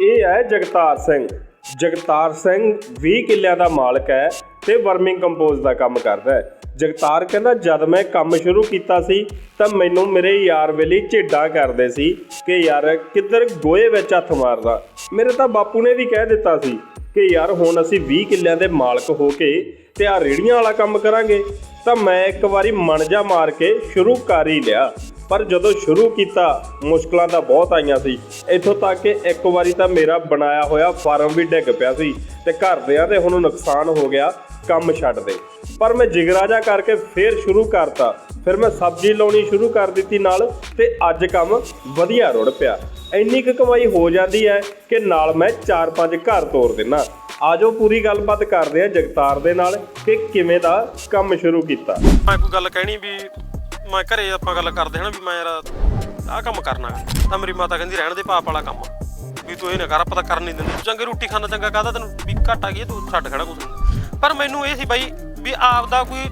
ਇਹ ਹੈ ਜਗਤਾਰ ਸਿੰਘ। ਜਗਤਾਰ ਸਿੰਘ 20 ਕਿੱਲਿਆਂ ਦਾ ਮਾਲਕ ਹੈ ਤੇ ਵਰਮਿੰਗ ਕੰਪੋਜ਼ ਦਾ ਕੰਮ ਕਰਦਾ ਹੈ। ਜਗਤਾਰ ਕਹਿੰਦਾ, ਜਦ ਮੈਂ ਕੰਮ ਸ਼ੁਰੂ ਕੀਤਾ ਸੀ, ਤਾਂ ਮੈਨੂੰ ਮੇਰੇ ਯਾਰ ਵੇਲੇ ਝੇਡਾ ਕਰਦੇ ਸੀ ਕਿ ਯਾਰ ਕਿੱਧਰ ਗੋਏ ਵਿੱਚ ਹੱਥ ਮਾਰਦਾ। ਮੇਰੇ ਤਾਂ ਬਾਪੂ ਨੇ ਵੀ ਕਹਿ ਦਿੱਤਾ ਸੀ ਕਿ ਯਾਰ ਹੁਣ ਅਸੀਂ 20 ਕਿੱਲਿਆਂ ਦੇ ਮਾਲਕ ਹੋ ਕੇ ਤੇ ਆ ਰੇੜੀਆਂ ਵਾਲਾ ਕੰਮ ਕਰਾਂਗੇ। ਤਾਂ ਮੈਂ ਇੱਕ ਵਾਰੀ ਮਨ ਜਾ ਮਾਰ ਕੇ ਸ਼ੁਰੂ ਕਰ ਹੀ ਲਿਆ। ਪਰ ਜਦੋਂ ਸ਼ੁਰੂ ਕੀਤਾ, ਮੁਸ਼ਕਲਾਂ ਤਾਂ ਬਹੁਤ ਆਈਆਂ ਸੀ। ਇੱਥੋਂ ਤੱਕ ਕਿ ਇੱਕ ਵਾਰੀ ਤਾਂ ਮੇਰਾ ਬਣਾਇਆ ਹੋਇਆ ਫਾਰਮ ਵੀ ਡਿੱਗ ਪਿਆ ਸੀ ਤੇ ਘਰਦਿਆਂ ਦੇ ਹੁਣ ਨੁਕਸਾਨ ਹੋ ਗਿਆ ਕੰਮ ਛੱਡ ਦੇ। ਪਰ ਮੈਂ ਜਿਗਰਾਜਾ ਕਰਕੇ ਫੇਰ ਸ਼ੁਰੂ ਕਰਤਾ। ਫਿਰ ਮੈਂ ਸਬਜ਼ੀ ਲਾਉਣੀ ਸ਼ੁਰੂ ਕਰ ਦਿੱਤੀ ਨਾਲ ਤੇ ਅੱਜ ਕੰਮ ਵਧੀਆ ਰੁੜ ਪਿਆ। ਇੰਨੀ ਕੁ ਕਮਾਈ ਹੋ ਜਾਂਦੀ ਹੈ ਕਿ ਨਾਲ ਮੈਂ 4-5 ਘਰ ਤੋਰ ਦਿੰਨਾ। ਆਜੋ ਪੂਰੀ ਗੱਲਬਾਤ ਕਰਦੇ ਆ ਜਗਤਾਰ ਦੇ ਨਾਲ ਕਿ ਕਿਵੇਂ ਦਾ ਕੰਮ ਸ਼ੁਰੂ ਕੀਤਾ। ਮੈਂ ਕੋਈ ਗੱਲ ਕਹਿਣੀ ਵੀ ਮੈਂ ਘਰੇ ਆਪਾਂ ਗੱਲ ਕਰਦੇ ਹਨਾ ਵੀ ਮੈਂ ਯਾਰ ਆਹ ਕੰਮ ਕਰਨਾ। ਤਾਂ ਮੇਰੀ ਮਾਤਾ ਕਹਿੰਦੀ ਰਹਿਣ ਦੇ ਪਾਪ ਵਾਲਾ ਕੰਮ। ਵੀ ਤੂੰ ਇਹ ਨਾ ਕਰ ਆਪਾਂ ਤਾਂ ਕਰਨ ਨਹੀਂ ਦਿੰਦੇ। ਚੰਗੀ ਰੋਟੀ ਖਾਣਾ ਚੰਗਾ ਕਾਹਦਾ ਤੈਨੂੰ? ਵੀ ਘੱਟ ਹੈ, ਤੂੰ ਛੱਡ ਖੜਾ ਨੀ। ਪਰ ਮੈਨੂੰ ਇਹ ਸੀ ਬਾਈ ਵੀ ਆਪ ਦਾ ਕੋਈ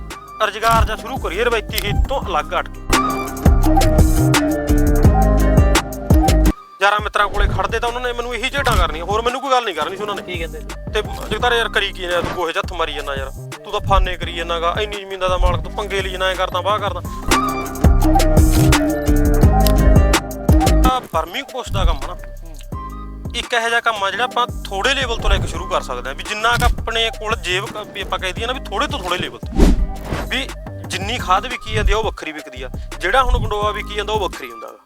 ਰੁਜ਼ਗਾਰ ਜਾਂ ਸ਼ੁਰੂ ਕਰੀਏ ਰਵਾਇਤੀ ਖੇਤ ਤੋਂ ਅਲੱਗ ਹਟ ਕੇ। ਯਾਰਾਂ ਮਿੱਤਰਾਂ ਕੋਲੇ ਖੜਦੇ ਤਾਂ ਉਹਨਾਂ ਨੇ ਮੈਨੂੰ ਇਹੀ ਝੇਡਾਂ ਕਰਨੀਆਂ। ਹੋਰ ਮੈਨੂੰ ਕੋਈ ਗੱਲ ਨਹੀਂ ਕਰਨੀ ਸੀ ਉਹਨਾਂ ਨੇ। ਕੀ ਕਹਿੰਦੇ? ਤੇ ਜਗਤਾਰ ਯਾਰ ਕਰੀ ਕੀ ਨੇ? ਤੂੰ ਗੋਹੇ 'ਚ ਹੱਥ ਮਾਰੀ ਜਾਂਦਾ ਯਾਰ। ਤੂੰ ਤਾਂ ਫਾਨੇ ਕਰੀ ਜਾਂਦਾਗਾ। ਇੰਨੀ ਜ਼ਮੀਨ ਦਾ ਮਾਲਕ ਤੂੰ ਪੰਗੇ ਲਈ ਐ ਕਰਦਾ ਵਾਹ ਕਰਦਾ। ਫਾਰਮਿੰਗ ਪੋਸਟ ਦਾ ਕੰਮ ਨਾ। ਇੱਕ ਇਹੋ ਜਿਹਾ ਕੰਮ ਆ ਜਿਹੜਾ ਆਪਾਂ ਥੋੜੇ ਲੈਵਲ ਤੋਂ ਲੈ ਕੇ ਸ਼ੁਰੂ ਕਰ ਸਕਦੇ ਆ ਵੀ ਜਿੰਨਾ ਕ ਆਪਣੇ ਕੋਲ ਜੇਬ ਕ- ਵੀ ਆਪਾਂ ਕਹਿ ਦਈਏ ਨਾ ਵੀ ਥੋੜੇ ਤੋਂ ਥੋੜੇ ਲੈਵਲ ਤੇ। ਵੀ ਜਿੰਨੀ ਖਾਦ ਵਿਕੀ ਜਾਂਦੀ ਆ, ਉਹ ਵੱਖਰੀ ਵਿਕਦੀ ਆ। ਜਿਹੜਾ ਹੁਣ ਗੰਡੋਆ ਵਿਕੀ ਜਾਂਦਾ, ਉਹ ਵੱਖਰੀ ਹੁੰਦਾ ਗਾ।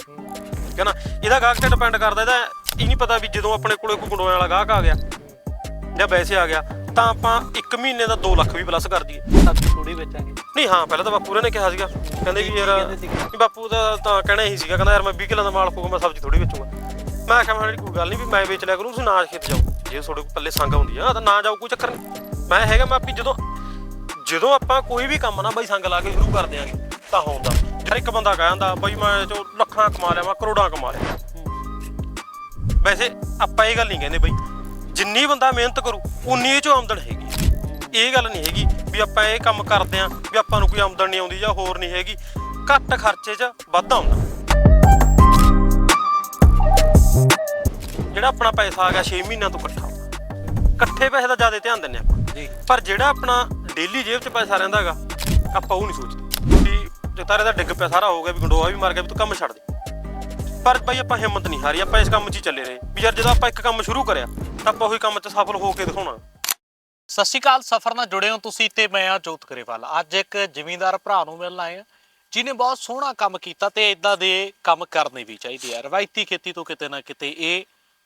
ਠੀਕ ਹੈ ਨਾ? ਇਹਦਾ ਗਾਹਕ ਤੇ ਡਿਪੈਂਡ ਕਰਦਾ, ਇਹਦਾ ਇਹ ਨਹੀਂ ਪਤਾ ਵੀ ਜਦੋਂ ਆਪਣੇ ਕੋਲੇ ਕੋਈ ਗੰਡੋਏ ਵਾਲਾ ਗਾਹਕ ਆ ਗਿਆ, ਜਾਂ ਵੈਸੇ ਆ ਗਿਆ ਤਾਂ ਆਪਾਂ 1 ਮਹੀਨੇ ਦਾ 2 ਲੱਖ ਵੀ ਪਲੱਸ ਕਰ ਦਈਏ। ਸਬਜ਼ੀ ਥੋੜੀ ਵੇਚਾਂਗੇ ਨਹੀਂ ਹਾਂ ਪਹਿਲਾਂ ਤਾਂ ਬਾਪੂ ਨੇ ਕਿਹਾ ਸੀਗਾ। ਕਹਿੰਦੇ ਵੀ ਯਾਰ ਕਹਿੰਦੇ ਬਾਪੂ ਦਾ ਤਾਂ ਕਹਿਣਾ ਇਹੀ ਸੀਗਾ ਕਹਿੰਦਾ ਯਾਰ ਮੈਂ 20 ਕਿੱਲਾ ਦਾ ਮਾਲ ਹੋਊਗਾ ਮੈਂ ਸਬਜ਼ੀ ਥੋੜੀ ਵੇਚੂਗਾ। ਮੈਂ ਕਿਹਾ ਮੈਂ ਕੋਈ ਗੱਲ ਨਹੀਂ ਵੀ ਮੈਂ ਵੇਚ ਲਿਆ ਕਰੂੰ ਤੁਸੀਂ ਨਾ ਖੇਤ ਜਾਓ। ਜੇ ਤੁਹਾਡੇ ਕੋਲ ਪੱਲੇ ਸੰਗ ਹੁੰਦੀ ਆ ਤਾਂ ਨਾ ਜਾਓ ਕੋਈ ਚੱਕਰ ਨਹੀਂ ਮੈਂ ਹੈਗਾ ਮੈਂ ਆਪੀ ਜਦੋਂ ਜਦੋਂ ਆਪਾਂ ਕੋਈ ਵੀ ਕੰਮ ਨਾ ਬਾਈ ਸੰਗ ਲਾ ਕੇ ਸ਼ੁਰੂ ਕਰ ਦਿਆਂਗੇ ਤਾਂ ਹੁੰਦਾ। ਜਿਹੜਾ ਇੱਕ ਬੰਦਾ ਕਹਿ ਜਾਂਦਾ ਬਾਈ ਮੈਂ ਚੋ ਲੱਖਾਂ ਕਮਾ ਲਿਆ ਮੈਂ ਕਰੋੜਾਂ ਕਮਾ ਲਿਆ। ਵੈਸੇ ਆਪਾਂ ਇਹ ਗੱਲ ਨਹੀਂ ਕਹਿੰਦੇ ਬਈ ਜਿੰਨੀ ਬੰਦਾ ਮਿਹਨਤ ਕਰੂ ਉਨੀ ਇਹ ਚੋਂ ਆਮਦਨ ਹੈਗੀ ਇਹ ਗੱਲ ਨਹੀਂ ਹੈਗੀ ਵੀ ਆਪਾਂ ਇਹ ਕੰਮ ਕਰਦੇ ਆਂ ਵੀ ਆਪਾਂ ਨੂੰ ਕੋਈ ਆਮਦਨ ਨਹੀਂ ਆਉਂਦੀ ਜਾਂ ਹੋਰ ਨਹੀਂ ਹੈਗੀ। ਘੱਟ ਖਰਚੇ 'ਚ ਵੱਧ ਆਉਂਦਾ। ਜਿਹੜਾ ਆਪਣਾ ਪੈਸਾ ਆ ਗਿਆ 6 ਮਹੀਨਿਆਂ ਤੋਂ ਇਕੱਠਾ ਇਕੱਠੇ ਪੈਸੇ ਦਾ ਜ਼ਿਆਦਾ ਧਿਆਨ ਦਿੰਨੇ ਆਪਾਂ। ਜੀ। ਪਰ ਜਿਹੜਾ ਆਪਣਾ ਡੇਲੀ ਜੇਬ 'ਚ ਪੈਸਾ ਰਹਿੰਦਾ ਹੈਗਾ ਆਪਾਂ ਉਹ ਨਹੀਂ ਸੋਚਦੇ। ਵੀ ਜੇ ਤਾਰੇ ਦਾ ਡਿੱਗ ਪਿਆ ਸਾਰਾ ਹੋ ਗਿਆ ਵੀ ਗੰਡੋਆ ਵੀ ਮਰ ਗਿਆ ਵੀ ਤੂੰ ਕੰਮ ਛੱਡ ਦੇ। ਪਰ ਬਾਈ ਆਪਾਂ ਹਿੰਮਤ ਨਹੀਂ ਹਾਰੀ ਆਪਾਂ ਇਸ ਕੰਮ 'ਚ ਹੀ ਚੱਲੇ ਰਹੇ। ਵੀ ਯਾਰ ਜਦੋਂ ਆਪਾਂ ਇੱਕ ਕੰਮ ਸ਼ੁਰੂ ਕਰਿਆ ਆਪਾਂ ਉਹੀ ਕੰਮ 'ਚ ਸਫਲ ਹੋ ਕੇ ਦਿਖਾਉਣਾ। ਸਤਿ ਸ਼੍ਰੀ ਅਕਾਲ ਸਫਰ ਨਾਲ ਜੁੜੇ ਹੋ ਤੁਸੀਂ ਤੇ ਮੈਂ ਆ ਜੋਤ ਕਰੇਵਾਲ ਅੱਜ ਇੱਕ ਜ਼ਿਮੀਂਦਾਰ ਭਰਾ ਨੂੰ ਮਿਲਣ ਆਏ ਆ ਜਿਨੇ ਬਹੁਤ ਸੋਹਣਾ ਕੰਮ ਕੀਤਾ ਤੇ ਇਦਾਂ ਦੇ ਕੰਮ ਕਰਨੇ ਵੀ ਚਾਹੀਦੇ ਆ। ਰਵਾਇਤੀ ਖੇਤੀ ਤੋਂ ਕਿਤੇ ਨਾ ਕਿਤੇ ਇਹ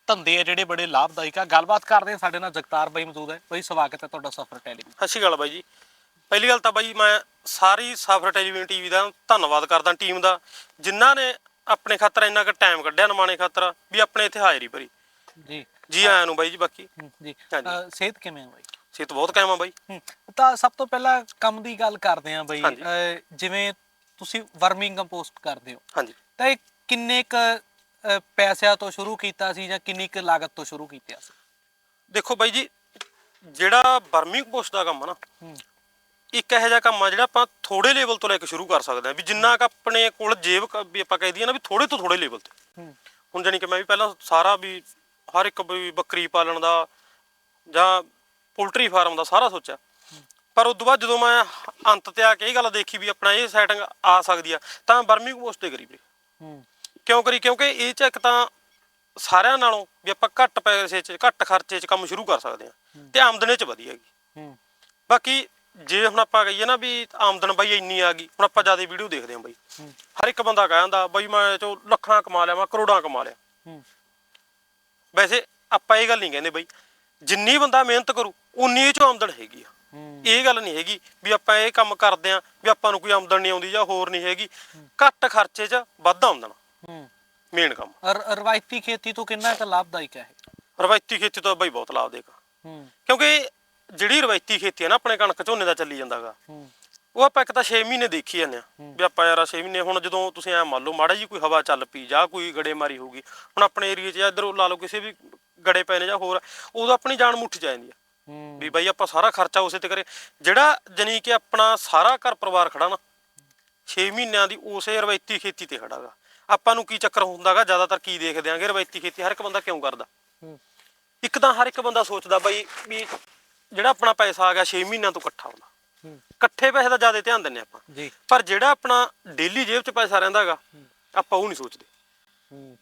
ਧੰਦੇ ਆ ਜਿਹੜੇ ਬੜੇ ਲਾਭਦਾਇਕ ਆ। ਗੱਲਬਾਤ ਕਰਦੇ ਆ ਸਾਡੇ ਨਾਲ ਜਗਤਾਰ ਬਾਈ ਮੌਜੂਦ ਹੈ। ਬਾਈ ਸਵਾਗਤ ਹੈ ਤੁਹਾਡਾ ਸਫਰ ਟੈਲੀਵਿਜ਼ਨ ਸਤਿ ਸ਼੍ਰੀ ਅਕਾਲ ਬਾਈ ਜੀ। ਪਹਿਲੀ ਗੱਲ ਤਾਂ ਬਾਈ ਮੈਂ ਸਾਰੀ ਸਫਰ ਟੈਲੀਵਿਜ਼ਨ ਟੀਵੀ ਦਾ ਧੰਨਵਾਦ ਕਰਦਾ ਟੀਮ ਦਾ। ਜਿਨ੍ਹਾਂ ਨੇ ਆਪਣੇ ਖਾਤਰ ਇੰਨਾ ਕੁ ਟਾਈਮ ਕੱਢਿਆ ਨਮਾਣੇ ਖਾਤਰ ਵੀ ਆਪਣੇ ਇੱਥੇ ਹਾਜ਼ਰੀ ਭਰੀ। ਜੀ। ਜੀ ਆਇਆਂ ਨੂੰ ਬਾਈ ਜੀ ਬਾਕੀ। ਹਮ, ਜੀ। ਸਿਹਤ ਕਿਵੇਂ ਆ ਬਾਈ? ਸਿਹਤ ਬਹੁਤ ਕਾਇਮ ਆ ਬਾਈ। ਹਮ, ਤਾਂ ਸਭ ਤੋਂ ਪਹਿਲਾਂ ਕੰਮ ਦੀ ਗੱਲ ਕਰਦੇ ਆ ਬਈ। ਹਾਂਜੀ। ਅਹ ਜਿਵੇਂ ਤੁਸੀਂ ਵਰਮਿੰਗ ਕੰਪੋਸਟ ਕਰਦੇ ਹੋ। ਹਾਂਜੀ ਤਾਂ ਇਹ ਕਿੰਨੇ ਕ ਪੈਸਿਆਂ ਤੋਂ ਸ਼ੁਰੂ ਕੀਤਾ ਸੀ ਜਾਂ ਕਿੰਨੀ ਕ ਲਾਗਤ ਤੋਂ ਸ਼ੁਰੂ ਕੀਤਾ ਸੀ? ਦੇਖੋ ਬਾਈ ਜੀ ਜਿਹੜਾ ਬਰਮਿੰਗ ਪੋਸਟ ਦਾ ਕੰਮ ਆ ਨਾ ਹੂੰ। ਇੱਕ ਇਹੋ ਜਿਹਾ ਕੰਮ ਆ ਜਿਹੜਾ ਆਪਾਂ ਥੋੜੇ ਲੈਵਲ ਤੋਂ ਲੈ ਕੇ ਸ਼ੁਰੂ ਕਰ ਸਕਦੇ ਆ ਵੀ ਜਿੰਨਾ ਕ ਆਪਣੇ ਕੋਲ ਜੇਬ ਕ- ਵੀ ਆਪਾਂ ਕਹਿ ਦਈਏ ਨਾ ਵੀ ਥੋੜੇ ਤੋਂ ਥੋੜੇ ਲੈਵਲ ਤੇ। ਹੁਣ ਜਾਣੀ ਕਿ ਮੈਂ ਵੀ ਪਹਿਲਾਂ ਸਾਰਾ ਵੀ ਹਰ ਇੱਕ ਵੀ ਬੱਕਰੀ ਪਾਲਣ ਦਾ ਜਾਂ ਪੋਲਟਰੀ ਫਾਰਮ ਦਾ ਸਾਰਾ ਸੋਚਿਆ। ਪਰ ਉਸ ਤੋਂ ਬਾਅਦ ਜਦੋਂ ਮੈਂ ਅੰਤ ਤੇ ਆ ਕੇ ਇਹ ਗੱਲ ਦੇਖੀ ਵੀ ਆਪਣਾ ਇਹ ਸੈਟਿੰਗ ਆ ਸਕਦੀ ਆ ਤਾਂ ਬਰਮਿੰਗ ਪੋਸਟ ਤੇ ਕਰੀ ਵੀਰੇ। ਕਿਉਂ ਕਰੀ? ਕਿਉਂਕਿ ਇਹ ਚ ਇੱਕ ਤਾਂ ਸਾਰਿਆਂ ਨਾਲੋਂ ਵੀ ਆਪਾਂ ਘੱਟ ਪੈਸੇ 'ਚ ਘੱਟ ਖਰਚੇ 'ਚ ਕੰਮ ਸ਼ੁਰੂ ਕਰ ਸਕਦੇ ਹਾਂ। ਤੇ ਆਮਦਨੀ 'ਚ ਵਧੀਆ ਹੈਗੀ। ਬਾਕੀ ਜੇ ਹੁਣ ਆਪਾਂ ਕਹੀਏ ਨਾ ਵੀ ਆਮਦਨ ਬਾਈ ਇੰਨੀ ਆ ਗਈ ਹੁਣ ਆਪਾਂ ਜ਼ਿਆਦਾ ਵੀਡੀਓ ਦੇਖਦੇ ਹਾਂ ਬਾਈ। ਹਰ ਇੱਕ ਬੰਦਾ ਕਹਿ ਜਾਂਦਾ ਬਾਈ ਮੈਂ ਚੋ ਲੱਖਾਂ ਕਮਾ ਲਿਆ ਮੈਂ ਕਰੋੜਾਂ ਕਮਾ ਲਿਆ। ਵੈਸੇ ਆਪਾਂ ਇਹ ਗੱਲ ਨਹੀਂ ਕਹਿੰਦੇ ਬਾਈ ਜਿੰਨੀ ਬੰਦਾ ਮਿਹਨਤ ਕਰੂ ਉਨੀ ਇਹ ਚੋਂ ਆਮਦਨ ਹੈਗੀ ਆ। ਇਹ ਗੱਲ ਨਹੀਂ ਹੈਗੀ ਵੀ ਆਪਾਂ ਇਹ ਕੰਮ ਕਰਦੇ ਆਂ ਵੀ ਆਪਾਂ ਨੂੰ ਕੋਈ ਆਮਦਨ ਨਹੀਂ ਆਉਂਦੀ ਜਾਂ ਹੋਰ ਨਹੀਂ ਹੈਗੀ। ਘੱਟ ਖਰਚੇ 'ਚ ਵੱਧ ਆਮਦਨ ਹੂੰ। ਮੇਨ ਕੰਮ। ਰਵਾਇਤੀ ਖੇਤੀ ਤੋਂ ਕਿੰਨਾ ਕ ਲਾਭਦਾਇਕ ਹੈ ਰਵਾਇਤੀ ਖੇਤੀ ਤੋਂ ਬਾਈ ਬਹੁਤ ਲਾਭਦਾਇਕ ਕਿਉਂਕਿ ਜਿਹੜੀ ਰਵਾਇਤੀ ਖੇਤੀ ਹੈ ਨਾ ਆਪਣੇ ਕਣਕ ਝੋਨੇ ਦਾ ਚੱਲੀ ਜਾਂਦਾਗਾ। ਹੂੰ। ਉਹ ਆਪਾਂ ਇੱਕ ਤਾਂ 6 ਮਹੀਨੇ ਦੇਖੀ ਜਾਂਦੇ ਆ ਵੀ ਆਪਾਂ ਯਾਰ 6 ਮਹੀਨੇ ਹੁਣ ਜਦੋਂ ਤੁਸੀਂ ਐ ਮੰਨ ਲਓ ਮਾੜਾ ਜੀ ਕੋਈ ਹਵਾ ਚੱਲ ਪਈ ਜਾਂ ਕੋਈ ਗੜੇਮਾਰੀ ਹੋਊਗੀ ਹੁਣ ਆਪਣੇ ਏਰੀਏ 'ਚ ਜਾਂ ਇੱਧਰ ਲਾ ਲਓ ਕਿਸੇ ਵੀ ਗੜੇ ਪਏ ਨੇ ਜਾਂ ਹੋਰ ਉਦੋਂ ਆਪਣੀ ਜਾਨ ਮੁੱਠ ਜਾਂਦੀ ਆ। ਵੀ ਬਾਈ ਆਪਾਂ ਸਾਰਾ ਖਰਚਾ ਉਸੇ ਤੇ ਕਰੇ। ਜਿਹੜਾ ਜਨੀ ਕਿ ਆਪਣਾ ਸਾਰਾ ਘਰ ਪਰਿਵਾਰ ਖੜਾ ਨਾ 6 ਮਹੀਨਿਆਂ ਦੀ ਉਸੇ ਰਵਾਇਤੀ ਖੇਤੀ ਤੇ ਖੜਾਗਾ। ਆਪਾਂ ਨੂੰ ਕੀ ਚੱਕਰ ਹੁੰਦਾਗਾ? ਜ਼ਿਆਦਾਤਰ ਕੀ ਦੇਖਦੇ ਆਂਗੇ? ਰਵਾਇਤੀ ਖੇਤੀ ਹਰ ਇੱਕ ਬੰਦਾ ਕਿਉਂ ਕਰਦਾ? ਇੱਕ ਤਾਂ ਹਰ ਇੱਕ ਬੰਦਾ ਸੋਚਦਾ ਬਾਈ ਵੀ ਜਿਹੜਾ ਆਪਣਾ ਪੈਸਾ ਆ ਗਿਆ 6 ਮਹੀਨਿਆਂ ਤੋਂ ਇਕੱਠਾ ਆਉਂਦਾ ਹੂੰ ਇਕੱਠੇ ਪੈਸੇ ਦਾ ਜ਼ਿਆਦਾ ਧਿਆਨ ਦਿੰਨੇ ਆਪਾਂ। ਜੀ। ਪਰ ਜਿਹੜਾ ਆਪਣਾ ਡੇਲੀ ਜੇਬ 'ਚ ਪੈਸਾ ਰਹਿੰਦਾਗਾ ਆਪਾਂ ਉਹ ਨਹੀਂ ਸੋਚਦੇ।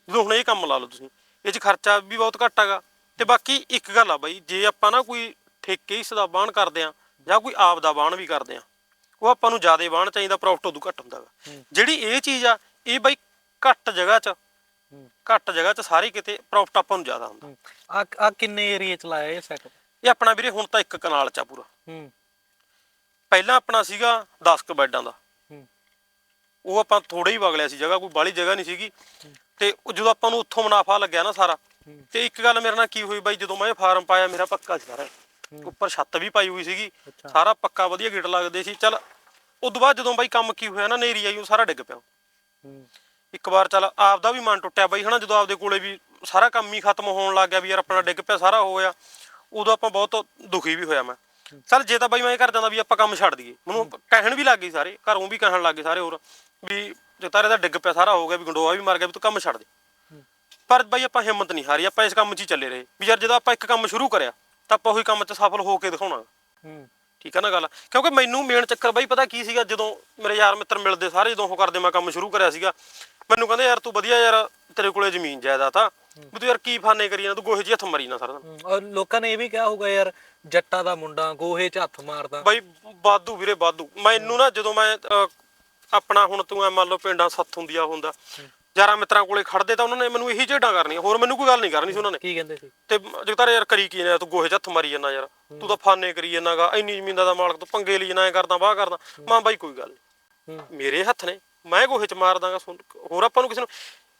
ਜਦੋਂ ਹੁਣ ਇਹ ਕੰਮ ਲਾ ਲਓ ਤੁਸੀਂ ਇਹ 'ਚ ਖਰਚਾ ਵੀ ਬਹੁਤ ਘੱਟ ਹੈਗਾ। ਤੇ ਬਾਕੀ ਇੱਕ ਗੱਲ ਆ ਬਾਈ ਜੇ ਆਪਾਂ ਨਾ ਕੋਈ ਠੇਕੇ ਹਿੱਸੇ ਦਾ ਬਾਣ ਕਰਦੇ ਆ ਜਾਂ ਕੋਈ ਆਪ ਦਾ ਬਾਣ ਵੀ ਕਰਦੇ ਆ ਉਹ ਆਪਾਂ ਨੂੰ ਜ਼ਿਆਦਾ ਬਾਣ ਚਾਹੀਦਾ ਪ੍ਰੋਫਿਟ ਉਦੋਂ ਘੱਟ ਹੁੰਦਾ ਗਾ ਜਿਹੜੀ ਇਹ ਚੀਜ਼ ਆ ਇਹ ਬਾਈ ਘੱਟ ਜਗ੍ਹਾ 'ਚ। ਘੱਟ ਜਗ੍ਹਾ 'ਚ ਸਾਰੇ ਕਿਤੇ ਪ੍ਰੋਫਿਟ ਆਪਾਂ ਨੂੰ ਜ਼ਿਆਦਾ ਹੁੰਦਾ। ਆ ਆ ਕਿੰਨੇ ਏਰੀਏ ਚ ਲਾਇਆ ਇਹ ਸੈਟਅਪ ਇਹ ਆਪਣਾ ਵੀਰੇ ਹੁਣ ਤਾਂ ਇੱਕ ਕਨਾਲ 'ਚ ਆ ਪੂਰਾ। ਹੂੰ। ਪਹਿਲਾਂ ਆਪਣਾ ਸੀਗਾ 10 ਕੁ ਬੈੱਡਾਂ ਦਾ। ਉਹ ਆਪਾਂ ਥੋੜਾ ਹੀ ਵਗ ਲਿਆ ਸੀ ਜਗ੍ਹਾ ਕੋਈ ਬਾਲੀ ਜਗ੍ਹਾ ਨਹੀਂ ਸੀਗੀ। ਤੇ ਜਦੋਂ ਆਪਾਂ ਨੂੰ ਉੱਥੋਂ ਮੁਨਾਫਾ ਲੱਗਿਆ ਨਾ ਸਾਰਾ ਤੇ ਇੱਕ ਗੱਲ ਮੇਰੇ ਨਾਲ ਕੀ ਹੋਈ ਬਾਈ ਜਦੋਂ ਮੈਂ ਫਾਰਮ ਪਾਇਆ ਮੇਰਾ ਪੱਕਾ ਸੀ ਸਾਰਾ। ਉੱਪਰ ਛੱਤ ਵੀ ਪਾਈ ਹੋਈ ਸੀਗੀ। ਸਾਰਾ ਪੱਕਾ ਵਧੀਆ ਗੇਟ ਲੱਗਦੇ ਸੀ। ਚੱਲ ਉਦੋਂ ਬਾਅਦ ਜਦੋਂ ਬਾਈ ਕੰਮ ਕੀ ਹੋਇਆ ਨਾ ਨੇਰੀ ਆਈ ਉਹ ਸਾਰਾ ਡਿੱਗ ਪਿਆ। ਇੱਕ ਵਾਰ ਚੱਲ ਆਪਦਾ ਵੀ ਮਨ ਟੁੱਟਿਆ ਬਾਈ ਹਨਾ ਜਦੋਂ ਆਪਦੇ ਕੋਲੇ ਵੀ ਸਾਰਾ ਕੰਮ ਹੀ ਖਤਮ ਹੋਣ ਲੱਗ ਗਿਆ ਵੀ ਯਾਰ ਆਪਣਾ ਡਿੱਗ ਪਿਆ ਸਾਰਾ ਹੋ ਗਿਆ। ਉਦੋਂ ਆਪਾਂ ਬਹੁਤ ਦੁਖੀ ਵੀ ਹੋਇਆ ਮੈਂ। ਚੱਲ ਜੇ ਤਾਂ ਬਾਈ ਮੈਂ ਇਹ ਕਰ ਜਾਂਦਾ ਵੀ ਆਪਾਂ ਕੰਮ ਛੱਡ ਦਈਏ। ਮੈਨੂੰ ਕਹਿਣ ਵੀ ਲੱਗ ਗਈ ਸਾਰੇ ਘਰੋਂ ਵੀ ਕਹਿਣ ਲੱਗ ਗਏ ਸਾਰੇ ਹੋਰ ਵੀ ਜਤਾਰੇ ਦਾ ਡਿੱਗ ਪਿਆ ਸਾਰਾ ਹੋ ਗਿਆ ਵੀ ਗੰਡੋਆ ਵੀ ਮਰ ਗਿਆ ਵੀ ਤੂੰ ਕੰਮ ਛੱਡ ਦੇ। ਪਰ ਬਾਈ ਆਪਾਂ ਹਿੰਮਤ ਨਹੀਂ ਹਾਰੀ ਆਪਾਂ ਇਸ ਕੰਮ 'ਚ ਹੀ ਚੱਲੇ ਰਹੇ। ਵੀ ਯਾਰ ਜਦੋਂ ਆਪਾਂ ਇੱਕ ਕੰਮ ਸ਼ੁਰੂ ਕਰਿਆ ਤਾਂ ਆਪਾਂ ਉਹੀ ਕੰਮ 'ਚ ਸਫਲ ਹੋ ਕੇ ਦਿਖਾਉਣਾ। ਹੂੰ। ਠੀਕ ਹੈ ਨਾ ਗੱਲ? ਕਿਉਂਕਿ ਮੈਨੂੰ ਮੇਨ ਚੱਕਰ ਬਾਈ ਪਤਾ ਕੀ ਸੀਗਾ ਜਦੋਂ ਮੇਰੇ ਯਾਰ ਮਿੱਤਰ ਮਿਲਦੇ ਸਾਰੇ ਜਦੋਂ ਉਹ ਕਰਦੇ ਮੈਂ ਕੰਮ ਸ਼ੁਰੂ ਕਰਿਆ ਸੀਗਾ ਮੈਨੂੰ ਕਹਿੰਦੇ ਯਾਰ ਤੂੰ ਵਧੀਆ ਯਾਰ ਤੇਰੇ ਕੋਲੇ ਜ਼ਮੀਨ ਜਾਇਦਾਦ ਆ। ਵੀ ਤੂੰ ਯਾਰ ਕੀ ਫਾਨੇ ਕਰੀ ਨਾ ਤੂੰ ਗੋਹੇ 'ਚ ਹੱਥ ਮਾਰੀ ਨਾ ਸਾਰਾ ਦਿਨ। ਹੂੰ, ਔਰ ਲੋਕਾਂ ਨੇ ਇਹ ਵੀ ਕਿਹਾ ਹੋਊਗਾ ਯਾਰ ਜੱਟਾ ਦਾ ਮੁੰਡਾ ਗੋਹੇ 'ਚ ਹੱਥ ਮਾਰਦਾ। ਬਾਈ ਬਾਦੂ ਵੀਰੇ ਬਾਦੂ ਮੈਨੂੰ ਨਾ ਜਦੋਂ ਮੈਂ ਅਹ, ਆਪਣਾ ਹੁਣ ਤੂੰ ਐ ਮੰਨ ਲਓ ਪਿੰਡਾਂ ਸੱਤ ਹੁੰਦੀਆਂ ਹੁੰਦਾ ਯਾਰਾਂ ਮਿੱਤਰਾਂ ਕੋਲੇ ਖੜਦੇ ਤਾਂ ਉਹਨਾਂ ਨੇ ਮੈਨੂੰ ਇਹੀ ਝੇਡਾਂ ਕਰਨੀਆਂ। ਹੋਰ ਮੈਨੂੰ ਕੋਈ ਗੱਲ ਨਹੀਂ ਕਰਨੀ ਸੀ ਉਹਨਾਂ ਨੇ। ਕੀ ਕਹਿੰਦੇ ਸੀ? ਤੇ ਜਗਤਾਰ ਯਾਰ ਕਰੀ ਕੀ ਨੇ ਤੂੰ ਗੋਹੇ 'ਚ ਹੱਥ ਮਾਰੀ ਜਾਂਦਾ ਯਾਰ। ਤੂੰ ਤਾਂ ਫਾਨੇ ਕਰੀ ਜਾਂਦਾਗਾ ਇੰਨੀ ਜ਼ਮੀਨਾਂ ਦਾ ਮਾਲਕ ਤੂੰ ਪੰਗੇ ਲਈ ਜਾਂਦਾ ਐ ਕਰਦਾ ਵਾਹ ਕਰਦਾ। ਮਾਂ ਬਾਈ ਕੋਈ ਗੱਲ ਨਹੀਂ ਹੂੰ। ਮੇਰੇ ਹੱਥ ਨੇ। ਮੈਂ ਗੋਹੇ 'ਚ ਮਾਰ ਦਾਂਗਾ ਹੋਰ ਆਪਾਂ ਨੂੰ ਕਿਸੇ ਨੂੰ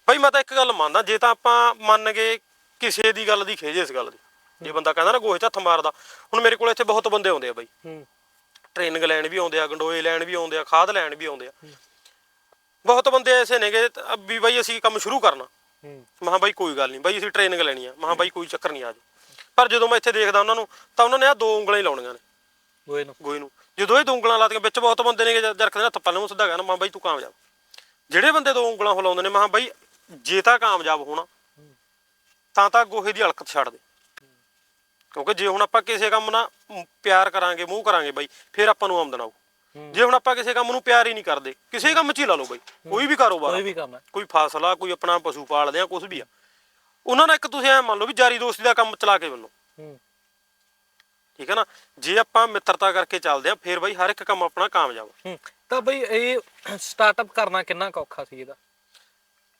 ਬਾਈ ਮੈਂ ਤਾਂ ਇੱਕ ਗੱਲ ਮੰਨਦਾ ਜੇ ਤਾਂ ਆਪਾਂ ਮੰਨ ਗਏ ਕਿਸੇ ਦੀ ਗੱਲ ਦੀ ਖੇਜ ਇਸ ਗੱਲ ਦੀ ਜੇ ਬੰਦਾ ਕਹਿੰਦਾ ਨਾ ਗੋਹੇ 'ਚ ਹੱਥ ਮਾਰਦਾ ਹੁਣ ਮੇਰੇ ਕੋਲ ਇੱਥੇ ਬਹੁਤ ਬੰਦੇ ਆਉਂਦੇ ਆ ਬਾਈ। ਹੂੰ। ਟ੍ਰੇਨਿੰਗ ਲੈਣ ਵੀ ਆਉਂਦੇ ਆ ਗੰਡੋਏ ਲੈਣ ਵੀ ਆਉਂਦੇ ਆ ਖਾਦ ਲੈਣ ਵੀ ਆਉਂਦੇ ਆ। ਬਹੁਤ ਬੰਦੇ ਐਸੇ ਨੇਗੇ ਤਾਂ ਵੀ ਬਾਈ ਅਸੀਂ ਕੰਮ ਸ਼ੁਰੂ ਕਰਨਾ। ਹੂੰ। ਮਹਾ ਬਾਈ ਕੋਈ ਗੱਲ ਨਹੀਂ ਬਾਈ ਅਸੀਂ ਟ੍ਰੇਨਿੰਗ ਲੈਣੀ ਆ। ਮਹਾ ਬਾਈ ਕੋਈ ਚੱਕਰ ਨਹੀਂ ਆ ਜੀ ਪਰ ਜਦੋਂ ਮੈਂ ਇੱਥੇ ਦੇਖਦਾ ਉਹਨਾਂ ਨੂੰ ਤਾਂ ਉਹਨਾਂ ਨੇ ਆ ਦੋ ਉਂਗਲਾਂ ਹੀ ਲਾਉਣੀਆਂ ਨੇ। ਗੋਹੇ ਨੂੰ। ਗੋਈ ਨੂੰ। ਜਦੋਂ ਇਹ ਦੋ ਉਂਗਲਾਂ ਲਾਤੀਆਂ ਵਿੱਚ ਬਹੁਤ ਬੰਦੇ ਨੇ ਜਰਕਦੇ ਹੱਥ ਪੱਲੇ ਨੂੰ ਸਿੱਧਾ ਕਹਿਣਾ ਮਹਾ ਬਾਈ ਤੂੰ ਕਾਮਯਾਬ। ਜਿਹੜੇ ਬੰਦੇ ਦੋ ਉਂਗਲਾਂ ਹਿਲਾਉਂਦੇ ਨੇ ਮਹਾ ਬਾਈ ਜੇ ਤਾਂ ਕਾਮਯਾਬ ਹੋਣਾ ਤਾਂ ਤਾਂ ਗੋਹੇ ਦੀ ਹਲਕਤ ਛੱਡ ਦੇ। ਕਿਉਂਕਿ ਜੇ ਹੁਣ ਆਪਾਂ ਕਿਸੇ ਕੰਮ ਨਾਲ ਮ- ਪਿਆਰ ਕਰਾਂਗੇ ਮੂੰਹ ਕਰਾਂਗੇ ਬਾਈ ਫਿਰ ਆਪਾਂ ਨੂੰ ਆਮਦਨ ਆਊ। ਜੇ ਹੁਣ ਆਪਾਂ ਕਿਸੇ ਕੰਮ ਨੂੰ ਪਿਆਰ ਹੀ ਨਹੀਂ ਕਰਦੇ ਕਿਸੇ ਕੰਮ 'ਚ ਹੀ ਲਾ ਲਓ ਬਾਈ ਕੋਈ ਵੀ ਕਾਰੋਬਾਰ ਕੋਈ। ਵੀ ਕੰਮ ਹੈ ਕੋਈ ਫਸਲਾ ਕੋਈ ਆਪਣਾ ਪਸ਼ੂ ਪਾਲਦੇ ਆ ਕੁਝ ਵੀ ਆ। ਉਹਨਾਂ ਨਾਲ ਇੱਕ ਤੁਸੀਂ ਐ ਮੰਨ ਲਓ ਵੀ ਜਾਰੀ ਦੋਸਤੀ ਦਾ ਕੰਮ ਚਲਾ ਕੇ ਹੂੰ। ਠੀਕ ਹੈ ਨਾ? ਜੇ ਆਪਾਂ ਮਿੱਤਰਤਾ ਕਰਕੇ ਚੱਲਦੇ ਆ ਫਿਰ ਬਾਈ ਹਰ ਇੱਕ ਕੰਮ ਆਪਣਾ ਕਾਮਯਾਬ ਤਾਂ ਬਈ ਇਹ ਸਟਾਰਟਅਪ ਕਰਨਾ ਕਿੰਨਾ ਔਖਾ ਸੀ ਇਹਦਾ?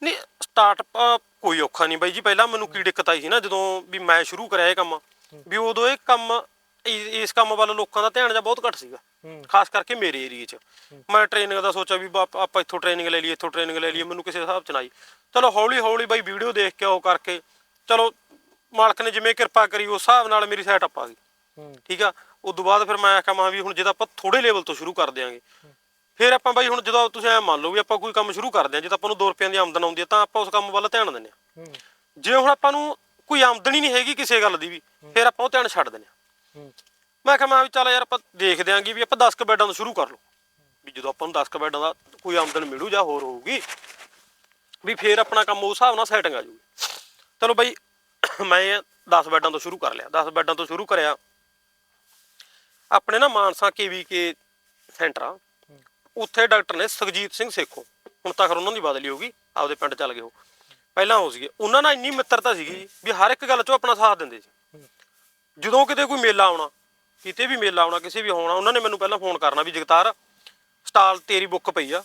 ਨਹੀਂ ਸਟਾਰਟਅਪ ਕੋਈ ਔਖਾ ਨਹੀਂ ਬਾਈ ਜੀ। ਪਹਿਲਾਂ ਮੈਨੂੰ ਕੀ ਦਿੱਕਤ ਆਈ ਸੀ ਨਾ ਜਦੋਂ ਵੀ ਮੈਂ ਸ਼ੁਰੂ ਕਰਿਆ ਇਹ ਕੰਮ ਵੀ ਉਦੋਂ ਇਹ ਕੰਮ ਇਸ ਕੰਮ ਵੱਲ ਲੋਕਾਂ ਦਾ ਧਿਆਨ ਜਾਂ ਬਹੁਤ ਘੱਟ ਸੀਗਾ। ਖਾਸ ਕਰਕੇ ਮੇਰੇ ਏਰੀਏ 'ਚ। ਮੈਂ ਟ੍ਰੇਨਿੰਗ ਦਾ ਸੋਚਿਆ ਵੀ ਆਪਾਂ ਇੱਥੋਂ ਟ੍ਰੇਨਿੰਗ ਲੈ ਲਈਏ ਇੱਥੋਂ ਟ੍ਰੇਨਿੰਗ ਲੈ ਲਈਏ ਮੈਨੂੰ ਕਿਸੇ ਹਿਸਾਬ 'ਚ ਨਾ ਆਈ। ਚਲੋ ਹੌਲੀ ਹੌਲੀ ਬਾਈ ਵੀਡੀਓ ਦੇਖ ਕੇ ਉਹ ਕਰਕੇ ਚਲੋ ਮਾਲਕ ਨੇ ਜਿਵੇਂ ਕਿਰਪਾ ਕਰੀ ਉਸ ਹਿਸਾਬ ਨਾਲ ਮੇਰੀ ਸੈਟਅਪ ਆ ਗਈ। ਠੀਕ ਆ? ਉਸ ਤੋਂ ਬਾਅਦ ਫਿਰ ਮੈਂ ਆਖਿਆ ਮਾ ਵੀ ਹੁਣ ਜੇ ਤਾਂ ਆਪਾਂ ਥੋੜੇ ਲੈਵਲ ਤੋਂ ਸ਼ੁਰੂ ਕਰ ਦਿਆਂਗੇ। ਫਿਰ ਆਪਾਂ ਬਾਈ ਹੁਣ ਜਦੋਂ ਤੁਸੀਂ ਐ ਮੰਨ ਲਓ ਵੀ ਆਪਾਂ ਕੋਈ ਕੰਮ ਸ਼ੁਰੂ ਕਰਦੇ ਆ ਜੇ ਤਾਂ ਆਪਾਂ ਨੂੰ 2 ਰੁਪਈਆਂ ਦੀ ਆਮਦਨ ਆਉਂਦੀ ਹੈ ਤਾਂ ਆਪਾਂ ਉਸ ਕੰਮ ਵੱਲ ਧਿਆਨ ਦਿੰਦੇ ਆ ਜੇ ਹੁਣ ਆਪਾਂ ਨੂੰ ਕੋਈ ਆਮਦਨ ਹੀ ਨਹੀਂ ਹੈਗੀ ਕਿਸੇ ਗੱਲ ਦੀ ਵੀ ਫਿਰ ਆਪਾਂ ਉਹ ਧਿਆਨ ਛੱਡ ਦਿੰਦੇ ਆ ਮੈਂ ਕਿਹਾ ਮੈਂ ਵੀ ਚੱਲ ਯਾਰ ਆਪਾਂ ਦੇਖਦੇ ਆਂਗੇ ਵੀ ਆਪਾਂ 10 ਕ ਬੈੱਡਾਂ ਤੋਂ ਸ਼ੁਰੂ ਕਰ ਲਓ। ਵੀ ਜਦੋਂ ਆਪਾਂ ਨੂੰ 10 ਕ ਬੈੱਡਾਂ ਦਾ ਕੋਈ ਆਮਦਨ ਮਿਲੂ ਜਾਂ ਹੋਰ ਹੋਊਗੀ ਵੀ ਫੇਰ ਆਪਣਾ ਕੰਮ ਉਸ ਹਿਸਾਬ ਨਾਲ ਸੈਟਿੰਗ ਆ ਜੂਗੀ ਚਲੋ ਬਾਈ ਮੈਂ 10 ਬੈੱਡਾਂ ਤੋਂ ਸ਼ੁਰੂ ਕਰ ਲਿਆ। 10 ਬੈੱਡਾਂ ਤੋਂ ਸ਼ੁਰੂ ਕਰਿਆ। ਆਪਣੇ ਨਾ ਮਾਨਸਾ ਕੇਵੀਕੇ ਸੈਂਟਰ ਆ। ਉੱਥੇ ਡਾਕਟਰ ਨੇ ਸੁਖਜੀਤ ਸਿੰਘ ਸੇਖੋਂ ਹੁਣ ਤੱਕ ਉਹਨਾਂ ਦੀ ਬਦਲੀ ਹੋਗੀ ਆਪਦੇ ਪਿੰਡ ਚੱਲ ਗਏ ਉਹ। ਪਹਿਲਾਂ ਹੋ ਸੀਗੇ। ਉਹਨਾਂ ਨਾਲ ਇੰਨੀ ਮਿੱਤਰਤਾ ਸੀਗੀ ਵੀ ਹਰ ਇੱਕ ਗੱਲ 'ਚ ਉਹ ਆਪਣਾ ਸਾਥ ਦਿੰਦੇ ਸੀ। ਜਦੋਂ ਕਿਤੇ ਕੋਈ ਮੇਲਾ ਆਉਣਾ ਕਿਤੇ ਵੀ ਮੇਲਾ ਆਉਣਾ ਕਿਸੇ ਵੀ ਹੋਣਾ ਉਹਨਾਂ ਨੇ ਮੈਨੂੰ ਪਹਿਲਾਂ ਫੋਨ ਕਰਨਾ ਵੀ ਜਗਤਾਰ ਸਟਾਲ ਤੇਰੀ ਬੁੱਕ ਪਈ ਆ।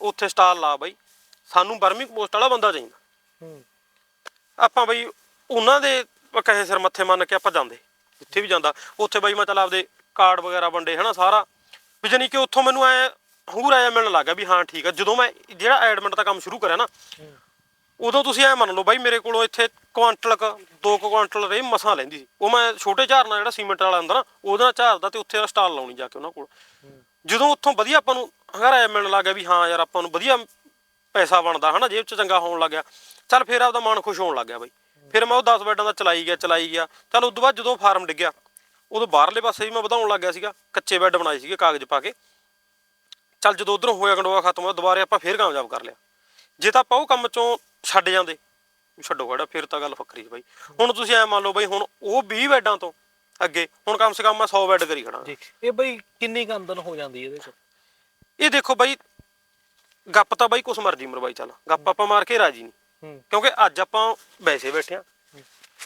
ਉੱਥੇ ਸਟਾਲ ਲਾ ਬਾਈ। ਸਾਨੂੰ ਬਰਮਿੰਗ ਪੋਸਟ ਵਾਲਾ ਬੰਦਾ ਚਾਹੀਦਾ। ਹੂੰ। ਆਪਾਂ ਬਈ ਉਹਨਾਂ ਦੇ ਕਹੇ ਸਿਰ ਮੱਥੇ ਮੰਨ ਕੇ ਆਪਾਂ ਜਾਂਦੇ। ਜਿੱਥੇ ਵੀ ਜਾਂਦਾ, ਉੱਥੇ ਬਾਈ ਮੈਂ ਚੱਲ ਆਪਦੇ ਕਾਰਡ ਵਗੈਰਾ ਵੰਡੇ, ਹਨਾ ਸਾਰਾ। ਵੀ ਜਾਨੀ ਕਿ ਉੱਥੋਂ ਮੈਨੂੰ ਐ ਹੂਰ ਆਇਆ ਮਿਲਣ ਲੱਗਾ ਵੀ ਹਾਂ ਠੀਕ ਆ, ਜਦੋਂ ਮੈਂ ਜਿਹੜਾ ਐਡਮਿਟ ਦਾ ਕੰਮ ਸ਼ੁਰੂ ਕਰਿਆ ਨਾ, ਉਦੋਂ ਤੁਸੀਂ ਐ ਮੰਨ ਲਓ ਬਾਈ ਮੇਰੇ ਕੋਲੋਂ ਇੱਥੇ ਕੁਆਂਟਲ ਕ 2 ਕੁਆਂਟਲ ਰੇ ਮਸਾਂ ਲੈਂਦੀ ਸੀ। ਉਹ ਮੈਂ ਛੋਟੇ ਝਾਰ ਨਾਲ ਜਿਹੜਾ ਸੀਮੈਂਟ ਵਾਲਾ ਹੁੰਦਾ ਨਾ ਉਹਦੇ ਨਾਲ ਝਾਰਦਾ ਤੇ ਉੱਥੇ ਸਟਾਲ ਲਾਉਣੀ ਜਾ ਕੇ ਉਹਨਾਂ ਕੋਲ। ਜਦੋਂ ਉੱਥੋਂ ਵਧੀਆ ਆਪਾਂ ਨੂੰ ਹੰਗਾਰਾ ਆਇਆ ਮਿਲਣ ਲੱਗਾ ਵੀ ਹਾਂ ਯਾਰ ਆਪਾਂ ਨੂੰ ਵਧੀਆ ਪੈਸਾ ਬਣਦਾ, ਹਨਾ, ਜੇਬ 'ਚ ਚੰਗਾ ਹੋਣ ਲੱਗਿਆ ਚੱਲ ਫਿਰ ਆਪਦਾ ਮਨ ਖੁਸ਼ ਹੋਣ ਲੱਗਿਆ ਬਾਈ। ਫਿਰ ਮੈਂ ਉਹ 10 ਬੈੱਡਾਂ ਦਾ ਚਲਾਈ ਗਿਆ ਚਲਾਈ ਗਿਆ। ਚੱਲ ਉਦੋਂ ਬਾਅਦ ਜਦੋਂ ਫਾਰਮ ਡਿੱਗਿਆ ਉਦੋਂ ਬਾਹਰਲੇ ਪਾਸੇ ਵੀ ਮੈਂ ਵਧਾਉਣ ਲੱਗ ਗਿਆ ਸੀਗਾ ਕੱਚੇ ਬੈੱਡ ਬਣਾਏ ਸੀਗੇ ਕਾਗਜ਼ ਪਾ ਕੇ। ਚੱਲ ਜਦੋਂ ਉਧਰੋਂ ਹੋਇਆ ਗੰਡੋਆ ਖਤਮ ਹੋਇਆ ਦੁਬਾਰੇ ਆਪਾਂ ਫੇਰ ਕਾਮਯਾਬ ਕਰ ਲਿਆ। ਜੇ ਤਾਂ ਆਪਾਂ ਉਹ ਕੰਮ ਚੋਂ ਛੱਡ ਜਾਂਦੇ ਛੱਡੋ ਖੜਾ ਫਿਰ ਤਾਂ ਗੱਲ ਫੱਕਰੀ ਹੈ ਬਾਈ। ਹੁਣ ਤੁਸੀਂ ਐ ਮੰਨ ਲਓ ਬਾਈ ਹੁਣ ਉਹ 20 ਬੈੱਡਾਂ ਤੋਂ ਅੱਗੇ ਹੁਣ ਕਮ ਸੇ ਕਮ ਮੈਂ 100 ਬੈੱਡ ਕਰੀ ਖੜਾ ਜੀ ਇਹ ਬਈ ਕਿੰਨੀ ਕੁ ਆਮਦਨ ਹੋ ਜਾਂਦੀ ਇਹਦੇ ਚ? ਇਹ ਦੇਖੋ ਬਾਈ ਗੱਪ ਤਾਂ ਬਾਈ ਕੁਛ ਮਰਜ਼ੀ ਮਰਵਾਈ ਚੱਲ। ਗੱਪ ਆਪਾਂ ਮਾਰ ਕੇ ਰਾਜੀ ਨਹੀਂ। ਕਿਉਂਕਿ ਅੱਜ ਆਪਾਂ ਵੈਸੇ ਬੈਠੇ ਆ।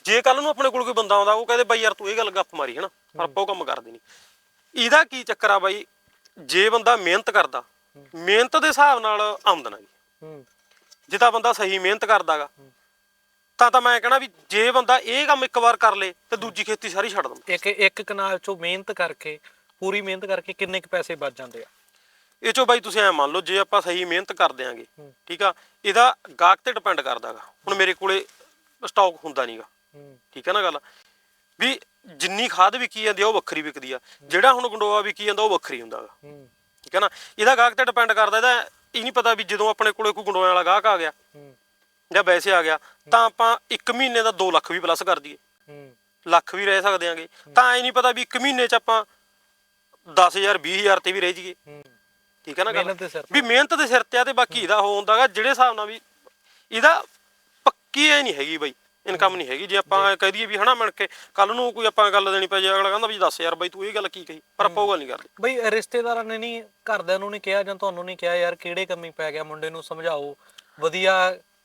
ਜੇ ਕੱਲ ਨੂੰ ਆਪਣੇ ਕੋਲ ਕੋਈ ਬੰਦਾ ਆਉਂਦਾ ਉਹ ਕਹਿੰਦੇ ਬਾਈ ਯਾਰ ਤੂੰ ਇਹ ਗੱਲ ਗੱਪ ਮਾਰੀ ਹਨਾ? ਪਰ ਆਪਾਂ ਉਹ ਕੰਮ ਕਰਦੇ ਨਹੀਂ। ਇਹਦਾ ਕੀ ਚੱਕਰ ਆ ਬਾਈ? ਜੇ ਬੰਦਾ ਮਿਹਨਤ ਕਰਦਾ ਮਿਹਨਤ ਦੇ ਹਿਸਾਬ ਨਾਲ ਆਮਦਨ ਆਈ ਜੇ। ਤਾਂ ਬੰਦਾ ਸਹੀ ਮਿਹਨਤ ਕਰਦਾਗਾ ਤਾਂ ਤਾਂ ਮੈਂ ਕਹਣਾ ਵੀ ਜੇ ਬੰਦਾ ਇਹ ਕੰਮ ਇੱਕ ਵਾਰ ਕਰ ਲੇ ਤੇ ਦੂਜੀ ਖੇਤੀ ਸਾਰੀ ਛੱਡ ਦਿੰਦਾ। ਇੱਕ ਇੱਕ ਕਨਾਲ ਚੋਂ ਮਿਹਨਤ ਕਰਕੇ ਪੂਰੀ ਮਿਹਨਤ ਕਰਕੇ ਕਿੰਨੇ ਕੁ ਪੈਸੇ ਬਚ ਜਾਂਦੇ ਆ? ਇਹ ਚੋਂ ਬਾਈ ਤੁਸੀਂ ਐ ਮੰਨ ਲਓ ਜੇ ਆਪਾਂ ਸਹੀ ਮਿਹਨਤ ਕਰ ਦਿਆਂਗੇ। ਠੀਕ ਆ ਇਹਦਾ ਗਾਹਕ ਤੇ ਡਿਪੈਂਡ ਕਰਦਾਗਾ। ਹੁਣ ਮੇਰੇ ਕੋਲੇ ਸਟਾਕ ਹੁੰਦਾ ਨਹੀਂਗਾ ਠੀਕ ਹੈ ਨਾ ਗੱਲ? ਵੀ ਜਿੰਨੀ ਖਾਦ ਵਿਕੀ ਜਾਂਦੀ ਆ ਉਹ ਵੱਖਰੀ ਵਿਕਦੀ ਆ। ਜਿਹੜਾ ਹੁਣ ਗੰਡੋਆ ਵਿਕੀ ਜਾਂਦਾ ਉਹ ਵੱਖਰੀ ਹੁੰਦਾਗਾ। ਠੀਕ ਹੈ ਨਾ? ਇਹਦਾ ਗਾਹਕ ਤੇ ਡਿਪੈਂਡ ਕਰਦਾ ਇਹਦਾ ਇਹ ਨਹੀਂ ਪਤਾ ਵੀ ਜਦੋਂ ਆਪਣੇ ਕੋਲੇ ਕੋਈ ਗੰਡੋਏ ਵਾਲਾ ਗਾਹਕ ਆ ਗਿਆ ਜਾਂ ਵੈਸੇ ਆ ਗਿਆ ਤਾਂ ਆਪਾਂ 1 ਮਹੀਨੇ ਦਾ 2 ਲੱਖ ਵੀ ਪਲੱਸ ਕਰ ਦਈਏ। ਲੱਖ ਵੀ ਰਹਿ ਸਕਦੇ ਆਂਗੇ। ਤਾਂ ਇਹ ਨਹੀਂ ਪਤਾ ਵੀ 1 ਮਹੀਨੇ ਚ ਆਪਾਂ 10000 20000 ਤੇ ਵੀ ਰਹਿ ਜਾਈਏ। ਠੀਕ ਹੈ ਨਾ ਗੱਲ? ਮਿਹਨਤ ਦੇ ਸਿਰ ਤੇ। ਵੀ ਮਿਹਨਤ ਦੇ ਸਿਰ ਤੇ ਆ ਤੇ ਬਾਕੀ ਇਹਦਾ ਉਹ ਹੁੰਦਾਗਾ ਜਿਹੜੇ ਹਿਸਾਬ ਨਾਲ ਵੀ ਇਹਦਾ ਪੱਕੀ ਐ ਨਹੀਂ ਹੈਗੀ ਬਾਈ ਇਨਕਮ ਨਹੀਂ ਹੈਗੀ। ਜੇ ਆਪਾਂ ਕਹਿ ਦਈਏ ਵੀ ਹਨਾ ਮਿਣ ਕੇ ਕੱਲ ਨੂੰ ਕੋਈ ਆਪਾਂ ਗੱਲ ਦੇਣੀ ਪੈ ਜੇ ਅਗਲਾ ਕਹਿੰਦਾ ਵੀ ਦੱਸ ਯਾਰ ਬਾਈ ਤੂੰ ਇਹ ਗੱਲ ਕੀ ਕਹੀ? ਪਰ ਆਪਾਂ ਉਹ ਗੱਲ ਨਹੀਂ ਕਰਦੇ। ਬਈ ਰਿਸ਼ਤੇਦਾਰਾਂ ਨੇ ਨਹੀਂ ਘਰਦਿਆਂ ਨੂੰ ਨਹੀਂ ਕਿਹਾ ਜਾਂ ਤੁਹਾਨੂੰ ਨਹੀਂ ਕਿਹਾ ਯਾਰ ਕਿਹੜੇ ਕੰਮੀ ਪੈ ਗਿਆ ਮੁੰਡੇ ਨੂੰ ਸਮਝਾਓ। ਵਧੀਆ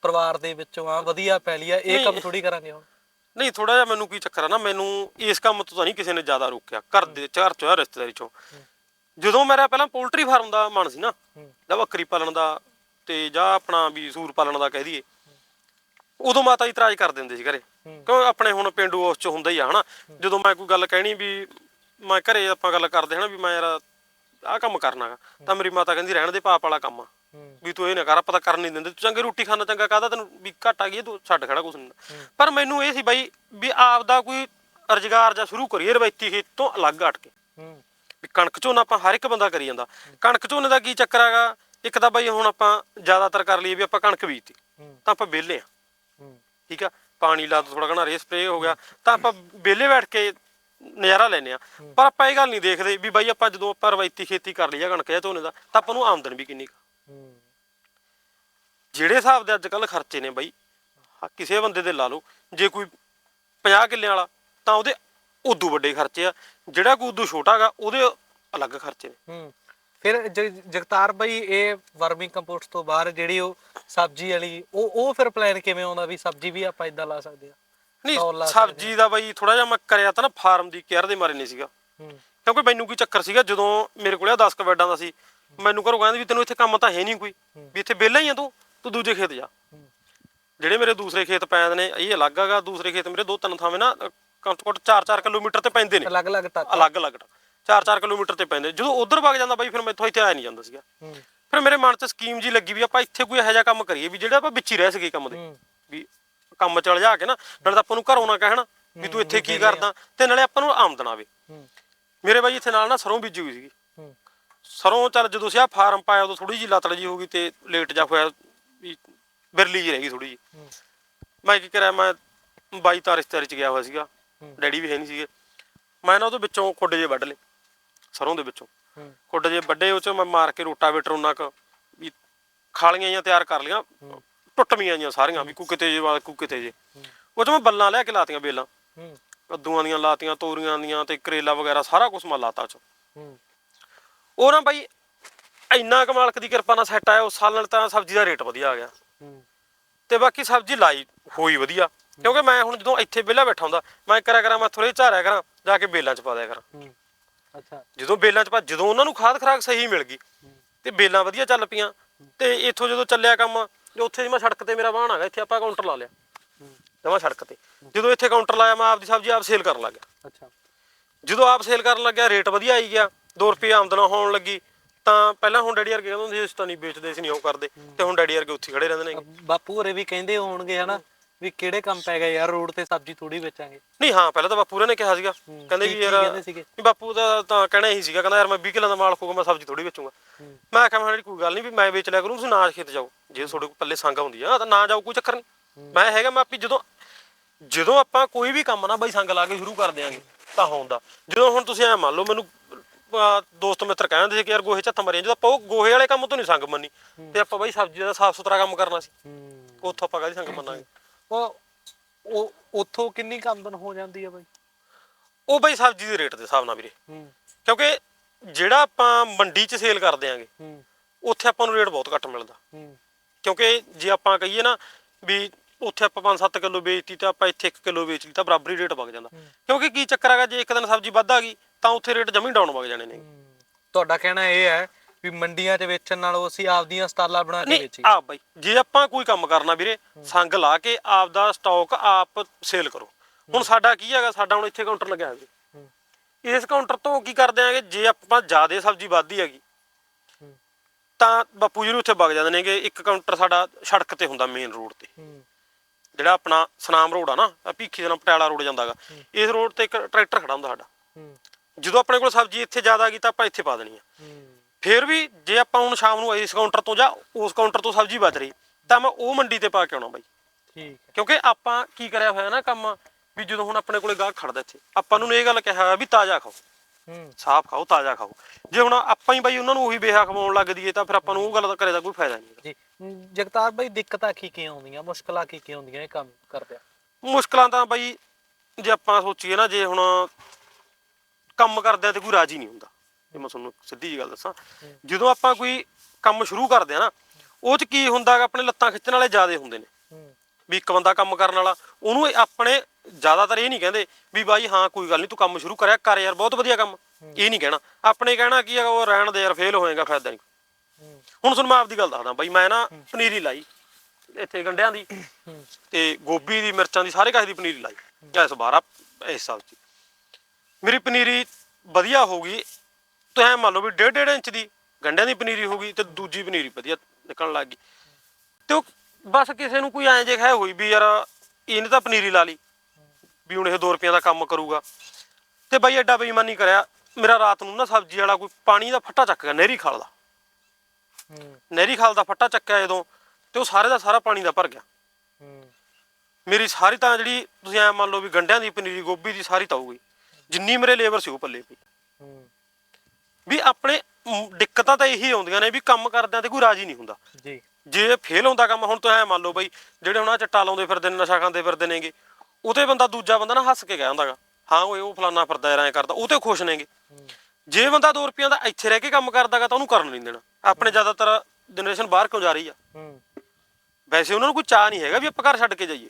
ਪਰਿਵਾਰ ਦੇ ਵਿੱਚੋਂ ਆ ਵਧੀਆ ਪੈਲੀ ਆ ਇਹ ਕੰਮ ਥੋੜੀ ਕਰਾਂਗੇ ਹੁਣ। ਨਹੀਂ ਥੋੜਾ ਜਿਹਾ ਮੈਨੂੰ ਕੀ ਚੱਕਰ ਆ ਨਾ ਮੈਨੂੰ ਇਸ ਕੰਮ ਤੋਂ ਤਾਂ ਨਹੀਂ ਕਿਸੇ ਨੇ ਜ਼ਿਆਦਾ ਰੋਕਿਆ। ਘਰ ਦੇ ਘਰ ਚੋਂ ਜਾਂ ਰਿਸ਼ਤੇਦਾਰੀ ਚੋਂ। ਜਦੋਂ ਮੇਰਾ ਪਹਿਲਾਂ ਪੋਲਟਰੀ ਫਾਰਮ ਦਾ ਮਨ ਸੀ ਨਾ ਜਾਂ ਬੱਕਰੀ ਪਾਲਣ ਦਾ ਤੇ ਜਾਂ ਆਪਣਾ ਵੀ ਸੂਰ ਪਾਲਣ ਦਾ ਕਹਿ ਦਈਏ ਉਦੋਂ ਮਾਤਾ ਜੀ ਇਤਰਾਜ਼ ਕਰ ਦਿੰਦੇ ਸੀ ਘਰੇ। ਕਿਉਂ ਆਪਣੇ ਹੁਣ ਪਿੰਡੂ ਉਸ ਚ ਹੁੰਦਾ ਹੀ ਆ ਹਨਾ? ਜਦੋਂ ਮੈਂ ਕੋਈ ਗੱਲ ਕਹਿਣੀ ਵੀ ਮੈਂ ਘਰੇ ਆਪਾਂ ਗੱਲ ਕਰਦੇ ਹਨਾ ਵੀ ਮੈਂ ਯਾਰ ਆਹ ਕੰਮ ਕਰਨਾਗਾ ਤਾਂ ਮੇਰੀ ਮਾਤਾ ਕਹਿੰਦੀ ਰਹਿਣ ਦੇ ਪਾਪ ਵਾਲਾ ਕੰਮ ਆ। ਵੀ ਤੂੰ ਇਹ ਨਾ ਕਰ ਆਪਾਂ ਤਾਂ ਕਰਨ ਨਹੀਂ ਦਿੰਦੇ ਤੂੰ ਚੰਗੀ ਰੋਟੀ ਖਾਣਾ ਚੰਗਾ ਕਾਹਦਾ ਤੈਨੂੰ ਵੀ ਘੱਟ ਆ ਗਈ ਤੂੰ ਛੱਡ ਖੜਾ ਕੁਛ ਨਹੀਂ। ਪਰ ਮੈਨੂੰ ਇਹ ਸੀ ਬਾਈ ਵੀ ਆਪ ਦਾ ਕੋਈ ਰੁਜ਼ਗਾਰ ਜਾਂ ਸ਼ੁਰੂ ਕਰੀਏ ਰਵਾਇਤੀ ਖੇਤ ਤੋਂ ਅਲੱਗ ਹਟ ਕੇ। ਵੀ ਕਣਕ ਝੋਨਾ ਆਪਾਂ ਹਰ ਇੱਕ ਬੰਦਾ ਕਰੀ ਜਾਂਦਾ। ਕਣਕ ਝੋਨੇ ਦਾ ਕੀ ਚੱਕਰ ਹੈਗਾ? ਇੱਕ ਤਾਂ ਬਾਈ ਹੁਣ ਆਪਾਂ ਜ਼ਿਆਦਾਤਰ ਕਰ ਲਈਏ ਵੀ ਆਪਾਂ ਕਣਕ ਬੀਜਤੀ ਤਾਂ ਆਪਾਂ ਵਿਹਲੇ ਆ। ਠੀਕ ਆ? ਪਾਣੀ ਲਾ ਦੋ ਥੋੜਾ ਘਣਾ ਰੇ ਸਪਰੇ ਹੋ ਗਿਆ ਤਾਂ ਆਪਾਂ ਵਿਹਲੇ ਬੈਠ ਕੇ ਨਜ਼ਾਰਾ ਲੈਨੇ ਆ। ਪਰ ਆਪਾਂ ਇਹ ਗੱਲ ਨਹੀਂ ਦੇਖਦੇ ਵੀ ਬਾਈ ਆਪਾਂ ਜਦੋਂ ਆਪਾਂ ਰਵਾਇਤੀ ਖੇਤੀ ਕਰ ਲਈ ਆ ਕਣਕ ਜਾਂ ਝੋਨੇ ਦਾ ਤਾਂ ਆਪਾਂ ਨੂੰ ਆਮਦਨ ਵੀ ਕਿੰਨੀ ਕੁ ਜਿਹੜੇ ਹਿਸਾਬ ਦੇ ਅੱਜ ਕੱਲ ਖਰਚੇ ਨੇ ਬਾਈ ਕਿਸੇ ਬੰਦੇ ਦੇ ਲਾ ਲਓ ਜੇ ਕੋਈ 50 ਕਿੱਲਿਆਂ ਵਾਲਾ ਤਾਂ ਉਹਦੇ ਉਦੋਂ ਵੱਡੇ ਖਰਚੇ ਆ ਜਿਹੜਾ ਕੋਈ ਉਦੋਂ ਛੋਟਾ ਗਾ ਉਹਦੇ ਅਲੱਗ ਖਰਚੇ ਨੇ। ਹੂੰ ਫਿਰ ਜਗਤਾਰ ਬਈ ਇਹ ਵਰਮਿੰਗ ਕੰਪੋਸਟ ਤੋਂ ਬਾਹਰ ਜਿਹੜੀ ਉਹ ਸਬਜ਼ੀ ਵਾਲੀ ਉਹ ਉਹ ਫਿਰ ਪਲਾਨ ਕਿਵੇਂ ਆਉਂਦਾ ਵੀ ਸਬਜ਼ੀ ਵੀ ਆਪਾਂ ਇਦਾਂ ਲਾ ਸਕਦੇ ਆ? ਨਹੀਂ ਸਬਜ਼ੀ ਦਾ ਬਾਈ ਥੋੜਾ ਜਿਹਾ ਮੈਂ ਕਰਿਆ ਤਾਂ ਨਾ ਫਾਰਮ ਦੀ ਕੇਅਰ ਦੇ ਮਾਰੇ ਨਹੀਂ ਸੀਗਾ। ਹੂੰ। ਕਿਉਂਕਿ ਮੈਨੂੰ ਕੀ ਚੱਕਰ ਸੀਗਾ ਜਦੋਂ ਮੇਰੇ ਕੋਲੇ 10 ਕ ਬੈੱਡਾਂ ਦਾ ਸੀ ਮੈਨੂੰ ਘਰੋਂ ਕਹਿੰਦੇ ਵੀ ਤੈਨੂੰ ਇੱਥੇ ਕੰਮ ਤਾਂ ਹੈ ਨਹੀਂ ਕੋਈ ਵੀ ਇੱਥੇ ਵਿਹਲਾ ਹੀ ਆ ਤੂੰ ਤੂੰ ਦੂਜੇ ਖੇਤ ਜਾ। ਜਿਹੜੇ ਮੇਰੇ ਦੂਸਰੇ ਖੇਤ ਪੈ ਜਾਂਦੇ ਨੇ ਇਹ ਅਲੱਗ ਹੈਗਾ ਦੂਸਰੇ ਖੇਤ ਮੇਰੇ ਦੋ ਤਿੰਨ ਥਾਵੇਂ ਨਾ ਘੱਟ ਤੋਂ ਘੱਟ 4-4 ਕਿਲੋਮੀਟਰ ਤੇ ਪੈਂਦੇ ਨੇ। ਅਲੱਗ-ਅਲੱਗ ਟੱਕ ਅਲੱਗ-ਅਲੱਗ 4-4 ਕਿਲੋਮੀਟਰ ਤੇ ਪੈਂਦੇ ਜਦੋਂ ਉਧਰ ਵਗ ਜਾਂਦਾ ਬਾਈ ਫਿਰ ਮੈਥੋਂ ਇੱਥੇ ਆਇਆ ਨਹੀਂ ਜਾਂਦਾ ਸੀਗਾ। ਫਿਰ ਮੇਰੇ ਮਨ 'ਚ ਸਕੀਮ ਜੀ ਲੱਗੀ ਵੀ ਆਪਾਂ ਇੱਥੇ ਕੋਈ ਇਹੋ ਜਿਹਾ ਕੰਮ ਕਰੀਏ ਵੀ ਜਿਹੜਾ ਆਪਾਂ ਵਿੱਚ ਹੀ ਰਹਿ ਸਕੀਏ ਕੰਮ ਦੇ। ਵੀ ਕੰਮ ਚਲ ਜਾ ਕੇ ਨਾ ਨਾਲੇ ਤਾਂ ਆਪਾਂ ਨੂੰ ਘਰੋਂ ਨਾ ਕਹਿਣ ਵੀ ਤੂੰ ਇੱਥੇ ਕੀ ਕਰਦਾ ਤੇ ਨਾਲੇ ਆਪਾਂ ਨੂੰ ਆਮਦਨ ਆਵੇ। ਮੇਰੇ ਬਾਈ ਇੱਥੇ ਨਾਲ ਨਾ ਸਰੋਂ ਬੀਜੀ ਹੋਈ ਸੀਗੀ। ਸਰੋਂ ਚੱਲ ਜਦੋਂ ਸੀ ਆ ਫਾਰਮ ਪਾਇਆ ਉਦੋਂ ਥੋੜੀ ਜੀ ਲਤੜ ਜੀ ਹੋ ਗਈ ਤੇ ਲੇਟ ਜਾ ਹੋਇਆ ਵੀ ਬਿਰਲੀ ਜੀ ਰਹਿ ਗਈ ਥੋੜੀ ਜੀ ਮੈਂ ਕੀ ਕਰਿਆ ਮੈਂ ਬਾਈ ਤਾਂ ਰਿਸ਼ਤੇਦਾਰੀ ਚ ਗਿਆ ਹੋਇਆ ਸੀਗਾ। ਡੈਡੀ ਵੀ ਹੈ ਨਹੀਂ ਸੀਗੇ। ਮੈਂ ਨਾ ਉਹਦੇ ਵਿੱਚੋਂ ਖੁੱਡ ਜੇ ਵੱਢ ਲਏ ਸਰੋਂ ਦੇ ਵਿੱਚੋਂ। ਖੁੱਡ ਜੇ ਵੱਡੇ ਉਹ ਚ ਮੈਂ ਮਾਰ ਕੇ ਰੋਟਾਵੇਟਰ ਉਹਨਾਂ ਕ ਵੀ ਖਾਲੀਆਂ ਜਾਂ ਤਿਆਰ ਕਰ ਲੀਆਂ ਟੁੱਟਵੀਆਂ ਜੀਆਂ ਸਾਰੀਆਂ ਵੀ ਕੋ ਕਿਤੇ ਜੇ ਵਾ ਕੋ ਕਿਤੇ ਜੇ। ਉਹ ਚ ਮੈਂ ਬੱਲਾਂ ਲਿਆ ਕੇ ਲਾਤੀਆਂ ਬੇਲਾਂ ਕੱਦੂਆਂ ਦੀਆਂ ਲਾਤੀਆਂ ਤੋਰੀਆਂ ਦੀਆਂ ਤੇ ਕਰੇਲਾ ਵਗੈਰਾ ਸਾਰਾ ਕੁਝ ਮੈਂ ਲਾਤਾ ਚ। ਉਹ ਨਾ ਬਾਈ ਇੰਨਾ ਕੁ ਮਾਲਕ ਦੀ ਕਿਰਪਾ ਨਾਲ ਸੈੱਟ ਆਇਆ ਉਸ ਸਾਲ ਨਾਲ ਤਾਂ ਸਬਜ਼ੀ ਦਾ ਰੇਟ ਵਧੀਆ ਆ ਗਿਆ। ਤੇ ਬਾਕੀ ਸਬਜ਼ੀ ਲਾਈ ਹੋਈ ਵਧੀਆ। ਕਿਉਂਕਿ ਮੈਂ ਹੁਣ ਜਦੋਂ ਇੱਥੇ ਵਿਹਲਾ ਬੈਠਾ ਹੁੰਦਾ ਮੈਂ ਕਰਿਆ ਕਰਾਂ ਮੈਂ ਥੋੜੇ ਝਾਰਿਆ ਕਰਾਂ ਜਾ ਕੇ ਬੇਲਾਂ ਚ ਪਾ ਦਿਆ ਕਰਾਂ। ਹੂੰ। ਅੱਛਾ। ਜਦੋਂ ਬੇਲਾਂ ਚ ਪਾ ਜਦੋਂ ਉਹਨਾਂ ਨੂੰ ਖਾਦ ਖਰਾਕ ਸਹੀ ਮਿਲ ਗਈ ਤੇ ਬੇਲਾਂ ਵਧੀਆ ਚੱਲ ਪਈਆਂ ਤੇ ਇੱਥੋਂ ਜਦੋਂ ਚੱਲਿਆ ਕੰਮ ਜੋ ਉੱਥੇ ਜੀ ਮੈਂ ਸੜਕ ਤੇ ਮੇਰਾ ਵਾਹਣ ਹੈਗਾ ਇੱਥੇ ਆਪਾਂ ਕਾਊਂਟਰ ਲਾ ਲਿਆ। ਜਮਾ ਸੜਕ ਤੇ। ਜਦੋਂ ਇੱਥੇ ਕਾਊਂਟਰ ਲਾਇਆ ਮੈਂ ਆਪਦੀ ਸਬਜ਼ੀ ਆਪ ਸੇਲ ਕਰਨ ਲੱਗ ਗਿਆ। ਅੱਛਾ। ਜਦੋਂ ਆਪ ਸੇਲ ਕਰਨ ਲੱਗਿਆ ਰੇਟ ਵਧੀਆ ਆਈ ਗਿਆ 2 ਰੁਪਏ ਆਮਦਨ ਹੋਣ ਲੱਗੀ ਤਾਂ ਪਹਿਲਾਂ ਹੁਣ ਡੈਡੀ ਵਰਗੇ ਕਹਿੰਦੇ ਹੁੰਦੇ ਸੀ ਇਸ ਤਾਂ ਨਹੀਂ ਵੇਚਦੇ ਸੀ ਨਹੀਂ ਉਹ ਕਰਦੇ ਤੇ ਹੁਣ ਡੈਡੀ ਵਰਗੇ ਉੱਥੇ ਖੜੇ ਰਹਿੰਦੇ ਨੇ। ਬਾਪੂ ਹੋਰੇ ਵੀ ਕਹਿੰਦੇ ਹੋਣਗੇ ਹਨਾ ਵੀ ਕਿਹੜੇ ਕੰਮ ਪੈ ਗਏ ਯਾਰ ਰੋਡ ਤੇ ਸਬਜ਼ੀ ਥੋੜੀ ਵੇਚਾਂਗੇ। ਨਹੀਂ ਹਾਂ ਪਹਿਲਾਂ ਤਾਂ ਬਾਪੂ ਨੇ ਕਿਹਾ ਸੀਗਾ। ਕਹਿੰਦੇ ਵੀ ਯਾਰ? ਵੀ ਬਾਪੂ ਦਾ ਤਾਂ ਕਹਿਣਾ ਇਹੀ ਸੀਗਾ ਕਹਿੰਦਾ ਯਾਰ ਮੈਂ 20 ਕਿਲੋ ਦਾ ਮਾਲ ਖੋਗਾ ਮੈਂ ਸਬਜ਼ੀ ਥੋੜੀ ਵੇਚੂਗਾ। ਮੈਂ ਆਖਿਆ ਮੈਂ ਕੋਈ ਗੱਲ ਨਹੀਂ ਵੀ ਮੈਂ ਵੇਚ ਲਿਆ ਕਰੂੰ ਤੁਸੀਂ ਨਾ ਖੇਤ ਜਾਓ। ਜੇ ਤੁਹਾਡੇ ਕੋਲ ਪੱਲੇ ਸੰਗ ਹੁੰਦੀ ਆ ਤਾਂ ਨਾ ਜਾਓ ਕੋਈ ਚੱਕਰ ਨਹੀਂ। ਮੈਂ ਹੈਗਾ ਮੈਂ ਆਪੀ ਜਦੋਂ ਜਦੋਂ ਆਪਾਂ ਕੋਈ ਵੀ ਕੰਮ ਨਾ ਬਾਈ ਸੰਗ ਲਾ ਕੇ ਸ਼ੁਰੂ ਕਰ ਦਿਆਂਗੇ ਤਾਂ ਹੁੰਦਾ। ਜਦੋਂ ਹੁਣ ਤੁਸੀਂ ਐ ਮੰਨ ਲਓ ਮੈਨੂੰ ਦੋਸਤ ਮਿੱਤਰ ਕਹਿੰਦੇ ਸੀ ਕਿ ਯਾਰ ਗੋਹੇ ਚ ਹੱਥ ਮਾਰੀਆਂ ਜਦੋਂ ਆਪਾਂ ਉਹ ਗੋਹੇ ਵਾਲੇ ਕੰਮ ਤੋਂ ਨਹੀਂ ਸੰਗ ਮੰਨੀ ਤੇ ਆਪਾਂ ਬਾਈ ਸਬਜ਼ੀ ਦਾ ਸਾਫ਼ ਸੁਥਰਾ ਕੰਮ ਕਰਨਾ ਸੀ। ਹੂੰ। ਉੱਥੋਂ ਆਪਾਂ ਕਾਹਦੀ ਸੰਗ ਮੰਨਾਂਗੇ? ਉਹ ਉੱਥੋਂ ਕਿੰਨੀ ਕੁ ਆਮਦਨ ਹੋ ਜਾਂਦੀ ਹੈ ਬਾਈ? ਉਹ ਬਾਈ ਸਬਜ਼ੀ ਦੇ ਰੇਟ ਦੇ ਹਿਸਾਬ ਨਾਲ ਵੀਰੇ। ਹੂੰ। ਕਿਉਂਕਿ ਜਿਹੜਾ ਆਪਾਂ ਮੰਡੀ 'ਚ ਸੇਲ ਕਰਦੇ ਆਂਗੇ ਹੂੰ। ਉੱਥੇ ਆਪਾਂ ਨੂੰ ਰੇਟ ਬਹੁਤ ਘੱਟ ਮਿਲਦਾ। ਹੂੰ। ਕਿਉਂਕਿ ਜੇ ਆਪਾਂ ਕਹੀਏ ਨਾ ਵੀ ਉੱਥੇ ਆਪਾਂ 5-7 ਕਿਲੋ ਵੇਚਤੀ ਤਾਂ ਆਪਾਂ ਇੱਥੇ 1 ਕਿਲੋ ਵੇਚ ਲਈ ਤਾਂ ਬਰਾਬਰੀ ਰੇਟ ਵਗ ਜਾਂਦਾ। ਕਿਉਂਕਿ ਕੀ ਚੱਕਰ ਹੈਗਾ ਜੇ ਇੱਕ ਦਿਨ ਸਬਜ਼ੀ ਵੱਧ ਆ ਗਈ ਤਾਂ ਉੱਥੇ ਰੇਟ ਜਮੀ ਡਾਊਨ ਵਗ ਜਾਣੇ ਨੇ। ਤੁਹਾਡਾ ਕਹਿਣਾ ਇਹ ਹੈ ਵੀ ਮੰਡੀਆਂ 'ਚ ਵੇਚਣ ਨਾਲੋਂ ਅਸੀਂ ਆਪਦੀਆਂ ਸਟਾਲਾਂ ਬਣਾ ਕੇ ਨਹੀਂ ਵੇਚੀਏ ਆ ਬਾਈ ਜੇ ਆਪਾਂ ਕੋਈ ਕੰਮ ਕਰਨਾ ਵੀਰੇ ਸੰਗ ਲਾ ਕੇ ਆਪ ਦਾ ਸਟਾਕ ਆਪ ਸੇਲ ਕਰੋ। ਹੁਣ ਸਾਡਾ ਕੀ ਹੈਗਾ ਸਾਡਾ ਹੁਣ ਇੱਥੇ ਕਾਊਂਟਰ ਲੱਗਿਆ ਜੀ ਇਸ ਕਾਊਂਟਰ ਤੋਂ ਕੀ ਕਰਦੇ ਆਂਗੇ ਜੇ ਆਪਾਂ ਜ਼ਿਆਦੇ ਸਬਜ਼ੀ ਵੱਧਦੀ ਹੈਗੀ। ਤਾਂ ਬਾਪੂ ਜੀ ਨੂੰ ਉੱਥੇ ਵਗ ਜਾਂਦੇ ਨੇਗੇ ਇੱਕ ਕਾਊਂਟਰ ਸਾਡਾ ਸੜਕ ਤੇ ਹੁੰਦਾ ਮੇਨ ਰੋਡ ਤੇ। ਜਿਹੜਾ ਆਪਣਾ ਸਨਾਮ ਰੋਡ ਆ ਨਾ ਭੀਖੀ ਦੇ ਨਾਲ ਪਟਿਆਲਾ ਰੋਡ ਜਾਂਦਾਗਾ ਇਸ ਰੋਡ ਤੇ ਇੱਕ ਟਰੈਕਟਰ ਖੜਾ ਹੁੰਦਾ ਸਾਡਾ। ਜਦੋਂ ਆਪਣੇ ਕੋਲ ਸਬਜ਼ੀ ਇੱਥੇ ਜ਼ਿਆਦਾ ਆ ਗਈ ਤਾਂ ਆਪਾਂ ਇੱਥੇ ਪਾ ਦੇਣੀ ਆ। ਫੇਰ ਵੀ ਜੇ ਆਪਾਂ ਹੁਣ ਸ਼ਾਮ ਨੂੰ ਇਸ ਕਾਊਂਟਰ ਤੋਂ ਜਾਂ ਉਸ ਕਾਊਂਟਰ ਤੋਂ ਸਬਜ਼ੀ ਬਚ ਰਹੀ ਤਾਂ ਮੈਂ ਉਹ ਮੰਡੀ ਤੇ ਪਾ ਕੇ ਆਉਣਾ ਬਾਈ। ਠੀਕ ਕਿਉਂਕਿ ਆਪਾਂ ਕੀ ਕਰਿਆ ਹੋਇਆ ਨਾ ਕੰਮ ਵੀ ਜਦੋਂ ਹੁਣ ਆਪਣੇ ਕੋਲੇ ਗਾਹਕ ਖੜਦਾ ਇੱਥੇ ਆਪਾਂ ਨੂੰ ਇਹ ਗੱਲ ਕਿਹਾ ਹੋਇਆ ਵੀ ਤਾਜ਼ਾ ਖਾਓ। ਹੂੰ। ਸਾਫ਼ ਖਾਓ ਤਾਜ਼ਾ ਖਾਓ। ਜੇ ਹੁਣ ਆਪਾਂ ਹੀ ਬਾਈ ਉਹਨਾਂ ਨੂੰ ਉਹੀ ਬੇਹਾ ਖਵਾਉਣ ਲੱਗ ਦਈਏ ਤਾਂ ਫਿਰ ਆਪਾਂ ਨੂੰ ਉਹ ਗੱਲ ਦਾ ਕਰੇ ਦਾ ਕੋਈ ਫਾਇਦਾ ਨਹੀਂ ਜੀ ਜਗਤਾਰ ਬਾਈ ਦਿੱਕਤਾਂ ਕੀ ਕੀ ਆਉਂਦੀਆਂ ਮੁਸ਼ਕਲਾਂ ਕੀ ਕੀ ਆਉਂਦੀਆਂ ਇਹ ਕੰਮ ਕਰਦਿਆਂ ਮੁਸ਼ਕਲਾਂ ਤਾਂ ਬਾਈ ਜੇ ਆਪਾਂ ਸੋਚੀਏ ਨਾ ਜੇ ਹੁਣ ਕੰਮ ਕਰਦਿਆਂ ਤੇ ਕੋਈ ਰਾਜੀ ਨਹੀਂ ਹੁੰਦਾ। ਜੇ ਮੈਂ ਤੁਹਾਨੂੰ ਸਿੱਧੀ ਜੀ ਗੱਲ ਦੱਸਾਂ ਜਦੋਂ ਆਪਾਂ ਕੋਈ ਕੰਮ ਸ਼ੁਰੂ ਕਰਦੇ ਆ ਨਾ ਉਹ ਚ ਕੀ ਹੁੰਦਾ ਆਪਣੇ ਲੱਤਾਂ ਖਿੱਚਣ ਵਾਲੇ ਜ਼ਿਆਦੇ ਹੁੰਦੇ ਨੇ। ਵੀ ਇੱਕ ਬੰਦਾ ਕੰਮ ਕਰਨ ਵਾਲਾ ਉਹਨੂੰ ਇਹ ਆਪਣੇ ਜ਼ਿਆਦਾਤਰ ਇਹ ਨਹੀਂ ਕਹਿੰਦੇ ਵੀ ਬਾਈ ਹਾਂ ਕੋਈ ਗੱਲ ਨਹੀਂ ਤੂੰ ਕੰਮ ਸ਼ੁਰੂ ਕਰਿਆ ਕਰ ਯਾਰ ਬਹੁਤ ਵਧੀਆ ਕੰਮ। ਇਹ ਨਹੀਂ ਕਹਿਣਾ। ਆਪਣੇ ਕਹਿਣਾ ਕੀ ਆ ਉਹ ਰਹਿਣ ਦੇ ਯਾਰ ਫੇਲ ਹੋਏਗਾ ਫਾਇਦਾ ਨਹੀਂ। ਹੁਣ ਤੁਹਾਨੂੰ ਮੈਂ ਆਪਦੀ ਗੱਲ ਦੱਸਦਾ ਬਾਈ ਮੈਂ ਨਾ ਪਨੀਰੀ ਲਾਈ ਇੱਥੇ ਗੰਡਿਆਂ ਦੀ। ਤੇ ਗੋਭੀ ਦੀ ਮਿਰਚਾਂ ਦੀ ਸਾਰੇ ਕਾਸੇ ਦੀ ਪਨੀਰੀ ਲਾਈ ਇਸ ਵਾਰ ਆ ਇਸ ਸਾਲ ਚ। ਮੇਰੀ ਪਨੀਰੀ ਵਧੀਆ ਹੋ ਗਈ ਐ ਮੰਨ ਲਓ ਵੀ 1.5 ਇੰਚ ਦੀ ਗੰਡਿਆਂ ਦੀ ਪਨੀਰੀ ਹੋ ਗਈ ਤੇ ਦੂਜੀ ਪਨੀਰੀ ਵਧੀਆ ਨਿਕਲਣ ਲੱਗ ਗਈ। ਤੇ ਉਹ ਬਸ ਕਿਸੇ ਨੂੰ ਕੋਈ ਐਂ ਜੇ ਖੈ ਹੋਈ ਵੀ ਯਾਰ ਇਹਨੇ ਤਾਂ ਪਨੀਰੀ ਲਾ ਲਈ ਵੀ ਹੁਣ ਇਹ 2 ਰੁਪਈਆ ਦਾ ਕੰਮ ਕਰੂਗਾ। ਤੇ ਬਾਈ ਐਡਾ ਬੇਈਮਾਨੀ ਕਰਿਆ ਮੇਰਾ ਰਾਤ ਨੂੰ ਨਾ ਸਬਜ਼ੀ ਵਾਲਾ ਕੋਈ ਪਾਣੀ ਦਾ ਫੱਟਾ ਚੱਕ ਗਿਆ ਨਹਿਰੀ ਖਾਲ ਦਾ। ਨਹਿਰੀ ਖਾਲ ਦਾ ਫੱਟਾ ਚੱਕਿਆ ਜਦੋਂ ਤੇ ਉਹ ਸਾਰੇ ਦਾ ਸਾਰਾ ਪਾਣੀ ਦਾ ਭਰ ਗਿਆ। ਮੇਰੀ ਸਾਰੀ ਤਾਂ ਜਿਹੜੀ ਤੁਸੀਂ ਐ ਮੰਨ ਲਓ ਵੀ ਗੰਡਿਆਂ ਦੀ ਪਨੀਰੀ ਗੋਭੀ ਦੀ ਸਾਰੀ ਤਾਂ ਹੋ ਗਈ। ਜਿੰਨੀ ਮੇਰੇ ਲੇਬਰ ਸੀ ਉਹ ਪੱਲੇ ਪਈ। ਵੀ ਆਪਣੇ ਮ, ਦਿੱਕਤਾਂ ਤਾਂ ਇਹੀ ਆਉਂਦੀਆਂ ਨੇ ਵੀ ਕੰਮ ਕਰਦਿਆਂ ਤੇ ਕੋਈ ਰਾਜੀ ਨਹੀਂ ਹੁੰਦਾ। ਜੀ। ਜੇ ਫੇਲ ਹੁੰਦਾ ਕੰਮ ਹੁਣ ਤੁਸੀਂ ਐ ਮੰਨ ਲਓ ਬਈ ਜਿਹੜੇ ਹੁਣ ਆਹ ਚੱਟਾ ਲਾਉਂਦੇ ਫਿਰਦੇ ਨੇ ਨਸ਼ਾ ਖਾਂਦੇ ਫਿਰਦੇ ਨੇਗੇ ਉਹਤੇ ਬੰਦਾ ਦੂਜਾ ਬੰਦਾ ਨਾ ਹੱਸ ਕੇ ਕਹਿ ਹੁੰਦਾਗਾ ਹਾਂ ਓਏ ਉਹ ਫਲਾਨਾ ਫਿਰਦਾ ਐਂ ਕਰਦਾ ਉਹ ਤੇ ਖੁਸ਼ ਨੇਗੇ। ਜੇ ਬੰਦਾ 2 ਰੁਪਈਆਂ ਦਾ ਇੱਥੇ ਰਹਿ ਕੇ ਕੰਮ ਕਰਦਾਗਾ ਤਾਂ ਉਹਨੂੰ ਕਰਨ ਨਹੀਂ ਦੇਣਾ। ਆਪਣੇ ਜ਼ਿਆਦਾਤਰ ਜਨਰੇਸ਼ਨ ਬਾਹਰ ਕਿਉਂ ਜਾ ਰਹੀ ਆ? ਹੂੰ। ਵੈਸੇ ਉਹਨਾਂ ਨੂੰ ਕੋਈ ਚਾਹ ਨਹੀਂ ਹੈਗਾ ਵੀ ਆਪਾਂ ਘਰ ਛੱਡ ਕੇ ਜਾਈਏ।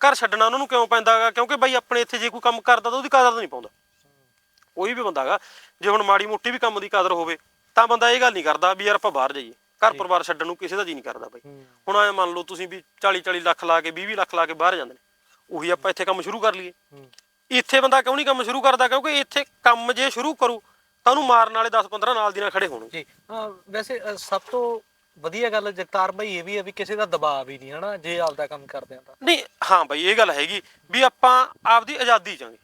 ਘਰ ਛੱਡਣਾ ਉਹਨਾਂ ਨੂੰ ਕਿਉਂ ਪੈਂਦਾਗਾ ਕਿਉਂਕਿ ਬਈ ਆਪਣੇ ਇੱਥੇ ਜੇ ਕੋਈ ਕੰਮ ਕਰਦਾ ਤਾਂ ਉਹਦੀ ਕਦਰ ਨਹੀਂ ਪਾਉਂਦਾ। ਕੋਈ ਵੀ ਬੰਦਾ ਹੈਗਾ ਜੇ ਹੁਣ ਮਾੜੀ ਮੋਟੀ ਵੀ ਕੰਮ ਦੀ ਕਦਰ ਹੋਵੇ ਤਾਂ ਬੰਦਾ ਇਹ ਗੱਲ ਨਹੀਂ ਕਰਦਾ ਵੀ ਯਾਰ ਆਪਾਂ ਬਾਹਰ ਜਾਈਏ। ਘਰ ਪਰਿਵਾਰ ਛੱਡਣ ਨੂੰ ਕਿਸੇ ਦਾ ਜੀ ਨਹੀਂ ਕਰਦਾ ਬਈ। ਹੁਣ ਐ ਮੰਨ ਲਓ ਤੁਸੀਂ ਵੀ 40 40 ਲੱਖ ਲਾ ਕੇ 20 20 ਲੱਖ ਲਾ ਕੇ ਬਾਹਰ ਜਾਂਦੇ ਨੇ। ਉਹੀ ਆਪਾਂ ਇੱਥੇ ਕੰਮ ਸ਼ੁਰੂ ਕਰ ਲਈਏ। ਇੱਥੇ ਬੰਦਾ ਕਿਉਂ ਨਹੀਂ ਕੰਮ ਸ਼ੁਰੂ ਕਰਦਾ? ਕਿਉਂਕਿ ਇੱਥੇ ਕੰਮ ਜੇ ਸ਼ੁਰੂ ਕਰੂ ਤਾਂ ਉਹਨੂੰ ਮਾਰਨ ਵਾਲੇ 10 15 ਨਾਲ ਦੀ ਨਾਲ ਖੜੇ ਹੋਣਗੇ। ਜੀ। ਵੈਸੇ ਸਭ ਤੋਂ ਵਧੀਆ ਗੱਲ ਜਗਤਾਰ ਬਾਈ ਇਹ ਵੀ ਹੈ ਵੀ ਕਿਸੇ ਦਾ ਦਬਾਅ ਵੀ ਨਹੀਂ ਹਨਾ? ਜੇ ਆਪਦਾ ਕੰਮ ਕਰਦੇ ਆ ਤਾਂ। ਨਹੀਂ ਹਾਂ ਬਈ ਇਹ ਗੱਲ ਹੈਗੀ ਵੀ ਆਪਾਂ ਆਪਦੀ ਆਜ਼ਾਦੀ ਚਾਂਗੇ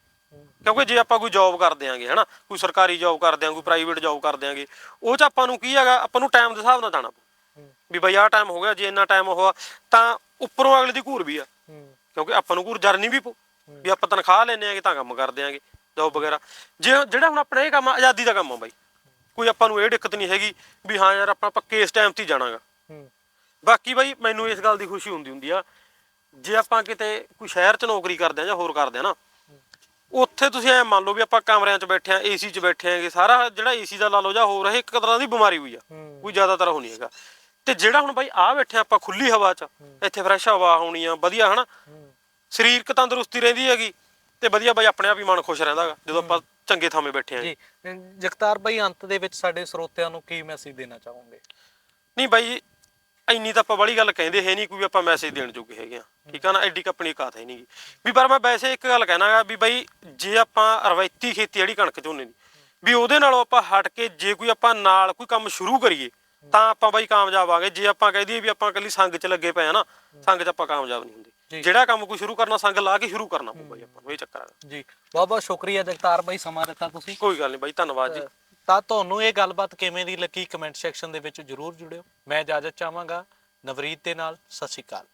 ਕਿਉਂਕਿ ਜੇ ਆਪਾਂ ਕੋਈ ਜੌਬ ਕਰਦੇ ਆਂਗੇ ਹਨਾ ਕੋਈ ਸਰਕਾਰੀ ਜੌਬ ਕਰਦੇ ਆਂ ਕੋਈ ਪ੍ਰਾਈਵੇਟ ਜੌਬ ਕਰਦੇ ਆਂਗੇ ਉਹ ਚ ਆਪਾਂ ਨੂੰ ਕੀ ਹੈਗਾ ਆਪਾਂ ਨੂੰ ਟਾਈਮ ਦੇ ਹਿਸਾਬ ਨਾਲ ਜਾਣਾ ਪਊ। ਵੀ ਬਈ ਆਹ ਟਾਈਮ ਹੋ ਗਿਆ ਜੇ ਇੰਨਾ ਟਾਈਮ ਹੋਆ ਤਾਂ ਉੱਪਰੋਂ ਅਗਲੇ ਦੀ ਘੂਰ ਵੀ ਆ। ਕਿਉਂਕਿ ਆਪਾਂ ਨੂੰ ਘੂਰ ਜਰਨੀ ਵੀ ਪਊ। ਵੀ ਆਪਾਂ ਤਨਖਾਹ ਲੈਨੇ ਆਂਗੇ ਤਾਂ ਕੰਮ ਕਰਦੇ ਆਂਗੇ ਜੌਬ ਵਗੈਰਾ। ਜੇ ਜਿਹੜਾ ਹੁਣ ਆਪਣਾ ਇਹ ਕੰਮ ਆਜ਼ਾਦੀ ਦਾ ਕੰਮ ਆ ਬਾਈ। ਕੋਈ ਆਪਾਂ ਨੂੰ ਇਹ ਦਿੱਕਤ ਨਹੀਂ ਹੈਗੀ ਵੀ ਹਾਂ ਯਾਰ ਆਪਾਂ ਪੱਕੇ ਇਸ ਟਾਈਮ ਤੇ ਹੀ ਜਾਣਾਗਾ। ਬਾਕੀ ਬਾਈ ਮੈਨੂੰ ਇਸ ਗੱਲ ਦੀ ਖੁਸ਼ੀ ਹੁੰਦੀ ਹੁੰਦੀ ਆ ਜੇ ਆਪਾਂ ਕਿਤੇ ਕੋਈ ਸ਼ਹਿਰ 'ਚ ਨੌਕਰੀ ਕਰਦੇ ਆ ਜਾਂ ਹੋਰ ਕਰਦੇ ਆ ਨਾ ਉੱਥੇ ਤੁਸੀਂ ਐ ਮੰਨ ਲਓ ਵੀ ਆਪਾਂ ਕਮਰਿਆਂ 'ਚ ਬੈਠੇ ਆ ਏਸੀ 'ਚ ਬੈਠੇ ਆਂਗੇ ਸਾਰਾ ਜਿਹੜਾ ਏਸੀ ਦਾ ਲਾ ਲਓ ਜਾਂ ਹੋਰ ਇਹ ਇੱਕ ਤਰ੍ਹਾਂ ਦੀ ਬਿਮਾਰੀ ਹੋਈ ਆ ਹੂੰ। ਕੋਈ ਜ਼ਿਆਦਾਤਰ ਨਹੀਂ ਹੈਗਾ। ਤੇ ਜਿਹੜਾ ਹੁਣ ਬਾਈ ਆ ਬੈਠੇ ਆਪਾਂ ਖੁੱਲੀ ਹਵਾ 'ਚ ਇੱਥੇ ਫਰੈਸ਼ ਹਵਾ ਹੋਣੀ ਆ ਵਧੀਆ ਹਨਾ? ਹੂੰ। ਸਰੀਰਕ ਤੰਦਰੁਸਤੀ ਰਹਿੰਦੀ ਹੈਗੀ ਤੇ ਵਧੀਆ ਬਾਈ ਆਪਣੇ ਆਪ ਹੀ ਮਨ ਖੁਸ਼ ਰਹਿੰਦਾਗਾ ਜਦੋਂ ਆਪਾਂ ਚੰਗੇ ਥਾਵੇਂ ਬੈਠੇ ਆਂ। ਜੀ ਜਗਤਾਰ ਬਾਈ ਅੰਤ ਦੇ ਵਿੱਚ ਸਾਡੇ ਸਰੋਤਿਆਂ ਨੂੰ ਕੀ ਮੈਸੇਜ ਦੇਣਾ ਚਾਹੋਗੇ? ਨਹੀਂ ਬਾਈ ਇੰਨੀ ਤਾਂ ਆਪਾਂ ਬੜੀ ਗੱਲ ਕਹਿੰਦੇ ਹੈ ਨਹੀਂ ਕੋਈ ਆਪਾਂ ਮੈਸੇਜ ਦੇਣ ਜੋਗੇ ਹੈਗੇ ਆ ਠੀਕ ਆ ਨਾ? ਐਡੀ ਕੰਪਨੀ ਕਾਤ ਹੈ ਨਹੀਂਗੀ ਵੀ ਪਰ ਮੈਂ ਵੈਸੇ ਇੱਕ ਗੱਲ ਕਹਿਣਾਗਾ ਵੀ ਬਾਈ ਜੇ ਆਪਾਂ ਰਵਾਇਤੀ ਖੇਤੀ ਜਿਹੜੀ ਕਣਕ ਝੋਨੇ ਦੀ ਵੀ ਉਹਦੇ ਨਾਲੋਂ ਆਪਾਂ ਹਟ ਕੇ ਜੇ ਕੋਈ ਆਪਾਂ ਨਾਲ ਕੋਈ ਕੰਮ ਸ਼ੁਰੂ ਕਰੀਏ ਤਾਂ ਆਪਾਂ ਬਾਈ ਕਾਮਯਾਬ ਆਵਾਂਗੇ ਜੇ ਆਪਾਂ ਕਹਿ ਦਈਏ ਵੀ ਆਪਾਂ ਇਕੱਲੀ ਸੰਗ 'ਚ ਲੱਗੇ ਪਏ ਆ ਨਾ ਸੰਗ 'ਚ ਆਪਾਂ ਕਾਮਯਾਬ ਨਹੀਂ ਹੁੰਦੇ। ਜੀ। ਜਿਹੜਾ ਕੰਮ ਕੋਈ ਸ਼ੁਰੂ ਕਰਨਾ ਸੰਗ ਲਾ ਕੇ ਸ਼ੁਰੂ ਕਰਨਾ ਪਊ ਬਾਈ ਆਪਾਂ ਨੂੰ ਇਹ ਚੱਕਰ ਆ ਜੀ। ਬਹੁਤ ਬਹੁਤ ਸ਼ੁਕਰੀਆ ਜਗਤਾਰ ਬਾਈ ਸਮਾਂ ਦਿੱਤਾ ਤੁਸੀਂ। ਕੋਈ ਗੱਲ ਨਹੀਂ ਬਾਈ ਧੰਨਵਾਦ ਜੀ। ਤਾਂ ਤੁਹਾਨੂੰ ਇਹ ਗੱਲਬਾਤ ਕਿਵੇਂ ਦੀ ਲੱਗੀ ਕਮੈਂਟ ਸੈਕਸ਼ਨ ਦੇ ਵਿੱਚ ਜਰੂਰ ਜੁੜਿਓ। ਮੈਂ ਇਜਾਜ਼ਤ ਚਾਹਾਂਗਾ। ਨਵਰੀਤ ਦੇ ਨਾਲ, ਸਤਿ ਸ਼੍ਰੀ ਅਕਾਲ।